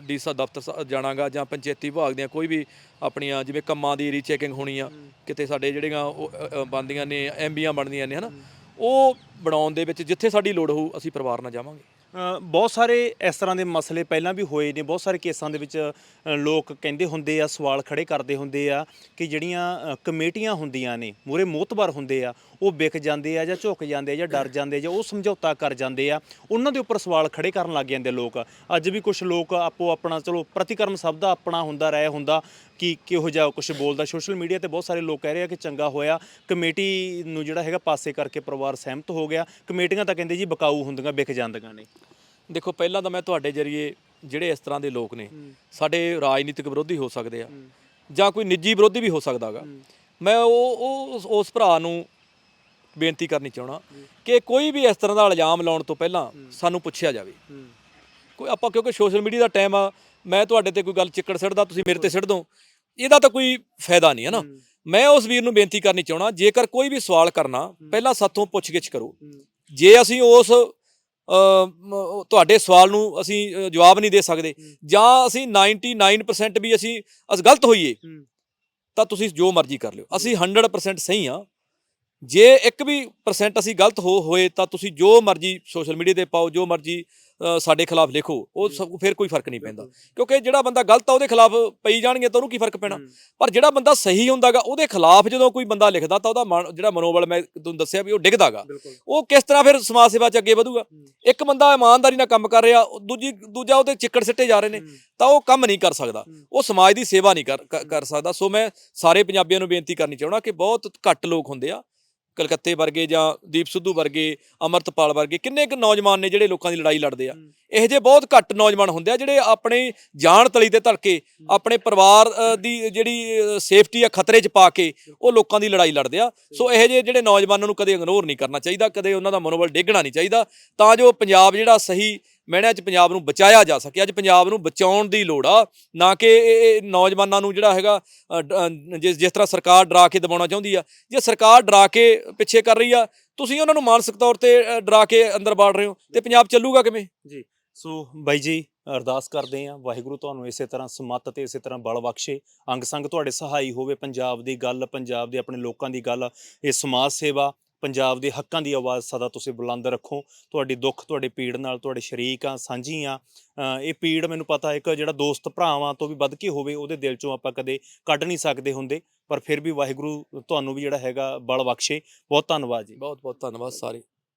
ਡੀਸਾ ਦਫ਼ਤਰ ਸ- ਜਾਣਾਗਾ ਜਾਂ ਪੰਚਾਇਤੀ ਵਿਭਾਗ ਦੀਆਂ ਕੋਈ ਵੀ ਆਪਣੀਆਂ ਜਿਵੇਂ ਕੰਮਾਂ ਦੀ ਰੀਚੈਕਿੰਗ ਹੋਣੀ ਆ ਕਿਤੇ ਸਾਡੇ ਜਿਹੜੀਆਂ ਉਹ ਅ, ਅ, ਬਣਦੀਆਂ ਨੇ ਐਮਬੀਆਂ ਬਣਦੀਆਂ ਨੇ ਹਨਾ ਉਹ ਬਣਾਉਣ ਦੇ ਵਿੱਚ ਜਿੱਥੇ ਸਾਡੀ ਲੋੜ ਹੋਊ ਅਸੀਂ ਪਰਿਵਾਰ ਨਾਲ ਜਾਵਾਂਗੇ। ਬਹੁਤ ਸਾਰੇ ਇਸ ਤਰ੍ਹਾਂ ਦੇ ਮਸਲੇ ਪਹਿਲਾਂ ਵੀ ਹੋਏ ਨੇ, ਬਹੁਤ ਸਾਰੇ ਕੇਸਾਂ ਦੇ ਵਿੱਚ ਲੋਕ ਕਹਿੰਦੇ ਹੁੰਦੇ ਆ, ਸਵਾਲ ਖੜੇ ਕਰਦੇ ਹੁੰਦੇ ਆ ਕਿ ਜਿਹੜੀਆਂ ਕਮੇਟੀਆਂ ਹੁੰਦੀਆਂ ਨੇ ਮੂਰੇ ਮੋਤਬਰ ਹੁੰਦੇ ਆ, ਉਹ ਵਿਕ ਜਾਂਦੇ ਆ ਜਾਂ ਝੁਕ ਜਾਂਦੇ ਆ ਜਾਂ ਡਰ ਜਾਂਦੇ ਆ ਜਾਂ ਉਹ ਸਮਝੌਤਾ ਕਰ ਜਾਂਦੇ ਆ, ਉਹਨਾਂ ਦੇ ਉੱਪਰ ਸਵਾਲ ਖੜੇ ਕਰਨ ਲੱਗ ਜਾਂਦੇ ਲੋਕ। ਅੱਜ ਵੀ ਕੁਝ ਲੋਕ ਆਪੋ ਆਪਣਾ ਚਲੋ, ਪ੍ਰਤੀਕਰਮ ਸਭ ਦਾ ਆਪਣਾ ਹੁੰਦਾ, ਰਹਿ ਹੁੰਦਾ ਕਿ ਕਿਹੋ ਜਿਹਾ ਕੁਝ ਬੋਲਦਾ। ਸੋਸ਼ਲ ਮੀਡੀਆ ਤੇ ਬਹੁਤ ਸਾਰੇ ਲੋਕ ਕਹਿ ਰਹੇ ਆ ਕਿ ਚੰਗਾ ਹੋਇਆ। ਕਮੇਟੀ ਨੂੰ ਜਿਹੜਾ ਹੈਗਾ ਪਾਸੇ ਕਰਕੇ ਪਰਿਵਾਰ ਸਹਿਮਤ ਹੋ ਗਿਆ। ਕਮੇਟੀਆਂ ਤਾਂ ਕਹਿੰਦੇ ਜੀ ਬਕਾਊ ਹੁੰਦੀਆਂ ਵਿਕ ਜਾਂਦੀਆਂ ਨੇ। ਦੇਖੋ ਪਹਿਲਾਂ ਤਾਂ ਮੈਂ ਤੁਹਾਡੇ ਜਰੀਏ ਜਿਹੜੇ ਇਸ ਤਰ੍ਹਾਂ ਦੇ ਲੋਕ ਨੇ ਸਾਡੇ ਰਾਜਨੀਤਿਕ ਵਿਰੋਧੀ ਹੋ ਸਕਦੇ ਆ। ਜਾਂ ਕੋਈ ਨਿੱਜੀ ਵਿਰੋਧੀ ਵੀ ਹੋ ਸਕਦਾਗਾ। ਮੈਂ ਉਹ ਉਸ ਭਰਾ ਨੂੰ ਬੇਨਤੀ ਕਰਨੀ ਚਾਹਣਾ ਕਿ ਕੋਈ ਵੀ ਇਸ ਤਰ੍ਹਾਂ ਦਾ ਇਲਜ਼ਾਮ ਲਾਉਣ ਤੋਂ ਪਹਿਲਾਂ ਸਾਨੂੰ ਪੁੱਛਿਆ ਜਾਵੇ। ਕੋਈ ਆਪਾਂ ਕਿਉਂਕਿ ਸੋਸ਼ਲ ਮੀਡੀਆ ਦਾ ਟਾਈਮ ਆ ਮੈਂ ਤੁਹਾਡੇ ਤੇ ਕੋਈ ਗੱਲ ਚਿੱਕੜ ਸਿੱਟਦਾ ਤੁਸੀਂ ਮੇਰੇ ਤੇ ਸਿੱਟ ਦੋ। ਇਹਦਾ ਤਾਂ ਕੋਈ ਫਾਇਦਾ ਨਹੀਂ ਹੈ ਨਾ। ਮੈਂ ਉਸ ਵੀਰ ਨੂੰ ਬੇਨਤੀ ਕਰਨੀ ਚਾਹਣਾ ਜੇਕਰ ਕੋਈ ਵੀ ਸਵਾਲ ਕਰਨਾ ਪਹਿਲਾਂ ਸਾਥੋਂ ਪੁੱਛਗਿੱਛ ਕਰੋ। ਜੇ ਅਸੀਂ ਉਸ ਤੁਹਾਡੇ ਸਵਾਲ ਨੂੰ ਅਸੀਂ ਜਵਾਬ ਨਹੀਂ ਦੇ ਸਕਦੇ ਜਾਂ ਅਸੀਂ 99% ਵੀ ਅਸੀਂ ਅਸ ਗਲਤ ਹੋਈਏ ਤਾਂ ਤੁਸੀਂ ਜੋ ਮਰਜ਼ੀ ਕਰ ਲਿਓ। ਅਸੀਂ 100% ਸਹੀ ਆ ਜੇ ਇੱਕ ਵੀ ਪਰਸੈਂਟ ਅਸੀਂ ਗਲਤ ਹੋ ਹੋਏ ਤਾਂ ਤੁਸੀਂ ਜੋ ਮਰਜ਼ੀ ਸੋਸ਼ਲ ਮੀਡੀਆ ਤੇ ਪਾਓ ਜੋ ਮਰਜ਼ੀ ਸਾਡੇ ਖਿਲਾਫ ਲਿਖੋ ਉਹ ਸਭ ਫਿਰ ਕੋਈ ਫ਼ਰਕ ਨਹੀਂ ਪੈਂਦਾ। ਕਿਉਂਕਿ ਜਿਹੜਾ ਬੰਦਾ ਗਲਤ ਆ ਉਹਦੇ ਖਿਲਾਫ ਪਈ ਜਾਣਗੇ ਤਾਂ ਉਹਨੂੰ ਕੀ ਫ਼ਰਕ ਪੈਣਾ? ਪਰ ਜਿਹੜਾ ਬੰਦਾ ਸਹੀ ਹੁੰਦਾਗਾ ਉਹਦੇ ਖਿਲਾਫ ਜਦੋਂ ਕੋਈ ਬੰਦਾ ਲਿਖਦਾ ਤਾਂ ਉਹਦਾ ਜਿਹੜਾ ਮਨੋਬਲ ਮੈਂ ਤੁਹਾਨੂੰ ਦੱਸਿਆ ਵੀ ਉਹ ਡਿੱਗਦਾਗਾ। ਉਹ ਕਿਸ ਤਰ੍ਹਾਂ ਫਿਰ ਸਮਾਜ ਸੇਵਾ ਚ ਅੱਗੇ ਵਧੂਗਾ? ਇੱਕ ਬੰਦਾ ਇਮਾਨਦਾਰੀ ਨਾਲ ਕੰਮ ਕਰ ਰਿਹਾ ਦੂਜੀ ਦੂਜਾ ਉਹਦੇ ਚਿੱਕੜ ਸਿੱਟੇ ਜਾ ਰਹੇ ਨੇ ਤਾਂ ਉਹ ਕੰਮ ਨਹੀਂ ਕਰ ਸਕਦਾ। ਉਹ ਸਮਾਜ ਦੀ ਸੇਵਾ ਨਹੀਂ ਕਰ ਸਕਦਾ। ਸੋ ਮੈਂ ਸਾਰੇ ਪੰਜਾਬੀਆਂ ਨੂੰ ਬੇਨਤੀ ਕਰਨੀ ਚਾਹਣਾ ਕਿ ਬਹੁਤ ਘੱਟ ਲੋਕ ਹੁੰਦੇ ਆ ਕਲਕੱਤੇ ਵਰਗੇ ਜਾਂ ਦੀਪ ਸਿੱਧੂ ਵਰਗੇ ਅਮਰਤਪਾਲ ਵਰਗੇ ਕਿੰਨੇ ਕੁ ਨੌਜਵਾਨ ਨੇ ਜਿਹੜੇ ਲੋਕਾਂ ਦੀ ਲੜਾਈ ਲੜਦੇ ਆ? ਇਹੋ ਜਿਹੇ ਬਹੁਤ ਘੱਟ ਨੌਜਵਾਨ ਹੁੰਦੇ ਆ ਜਿਹੜੇ ਆਪਣੇ ਜਾਨ ਤਲੀ ਤੇ ਧੜਕੇ ਆਪਣੇ ਪਰਿਵਾਰ ਦੀ ਜਿਹੜੀ ਸੇਫਟੀ ਆ ਖਤਰੇ 'ਚ ਪਾ ਕੇ ਉਹ ਲੋਕਾਂ ਦੀ ਲੜਾਈ ਲੜਦੇ ਆ। ਸੋ ਇਹੋ ਜਿਹੇ ਜਿਹੜੇ ਨੌਜਵਾਨਾਂ ਨੂੰ ਕਦੇ ਇਗਨੋਰ ਨਹੀਂ ਕਰਨਾ ਚਾਹੀਦਾ ਕਦੇ ਉਹਨਾਂ ਦਾ ਮਨੋਬਲ ਡੇਗਣਾ ਨਹੀਂ ਚਾਹੀਦਾ। ਤਾਂ ਜੋ ਪੰਜਾਬ ਜਿਹੜਾ ਸਹੀ ਮੈਣਿਆਂ 'ਚ ਪੰਜਾਬ ਨੂੰ ਬਚਾਇਆ ਜਾ ਸਕੇ ਅੱਜ ਪੰਜਾਬ ਨੂੰ ਬਚਾਉਣ ਦੀ ਲੋੜ ਆ ਨਾ ਕਿ ਇਹ ਨੌਜਵਾਨਾਂ ਨੂੰ ਜਿਹੜਾ ਹੈਗਾ ਅ, ਜਿਸ ਜਿਸ ਤਰ੍ਹਾਂ ਸਰਕਾਰ ਡਰਾ ਕੇ ਦਬਾਉਣਾ ਚਾਹੁੰਦੀ ਆ ਜੇ ਸਰਕਾਰ ਡਰਾ ਕੇ ਪਿੱਛੇ ਕਰ ਰਹੀ ਆ ਤੁਸੀਂ ਉਹਨਾਂ ਨੂੰ ਮਾਨਸਿਕ ਤੌਰ ਤੇ ਡਰਾ ਕੇ ਅੰਦਰ ਬਾੜ ਰਹੇ ਹੋ ਤੇ ਪੰਜਾਬ ਚੱਲੂਗਾ ਕਿਵੇਂ? ਜੀ ਸੋ ਬਾਈ ਜੀ ਅਰਦਾਸ ਕਰਦੇ ਆ ਵਾਹਿਗੁਰੂ ਤੁਹਾਨੂੰ ਇਸੇ ਤਰ੍ਹਾਂ ਸਮੱਤ ਤੇ ਇਸੇ ਤਰ੍ਹਾਂ ਬਲ ਬਖਸ਼ੇ ਅੰਗ ਸੰਗ ਤੁਹਾਡੇ ਸਹਾਈ ਹੋਵੇ ਪੰਜਾਬ ਦੀ ਗੱਲ ਪੰਜਾਬ ਦੇ ਆਪਣੇ ਲੋਕਾਂ ਦੀ ਗੱਲ ਇਹ ਸਮਾਜ ਸੇਵਾ ਪੰਜਾਬ ਦੇ ਹੱਕਾਂ ਦੀ ਆਵਾਜ਼ ਸਦਾ ਤੁਸੀਂ ਬੁਲੰਦ ਰੱਖੋ। ਤੁਹਾਡੀ ਦੁੱਖ, ਤੁਹਾਡੇ ਪੀੜ ਨਾਲ ਤੁਹਾਡੇ ਸ਼ਰੀਕ ਆ ਸਾਂਝੀ ਆ ਇਹ ਪੀੜ ਮੈਨੂੰ ਪਤਾ ਇੱਕ ਜਿਹੜਾ ਦੋਸਤ ਭਰਾਵਾਂ ਤੋਂ ਵੀ ਵੱਧ ਕੇ ਹੋਵੇ, ਉਹਦੇ ਦਿਲ ਚੋਂ ਆਪਾਂ ਕਦੇ ਕੱਢ ਨਹੀਂ ਸਕਦੇ ਹੁੰਦੇ। ਪਰ ਫਿਰ ਵੀ ਵਾਹਿਗੁਰੂ ਤੁਹਾਨੂੰ ਵੀ ਜਿਹੜਾ ਹੈਗਾ ਬਲ ਬਖਸ਼ੇ। ਬਹੁਤ ਧੰਨਵਾਦ ਜੀ। ਬਹੁਤ ਬਹੁਤ ਧੰਨਵਾਦ ਸਾਰੇ।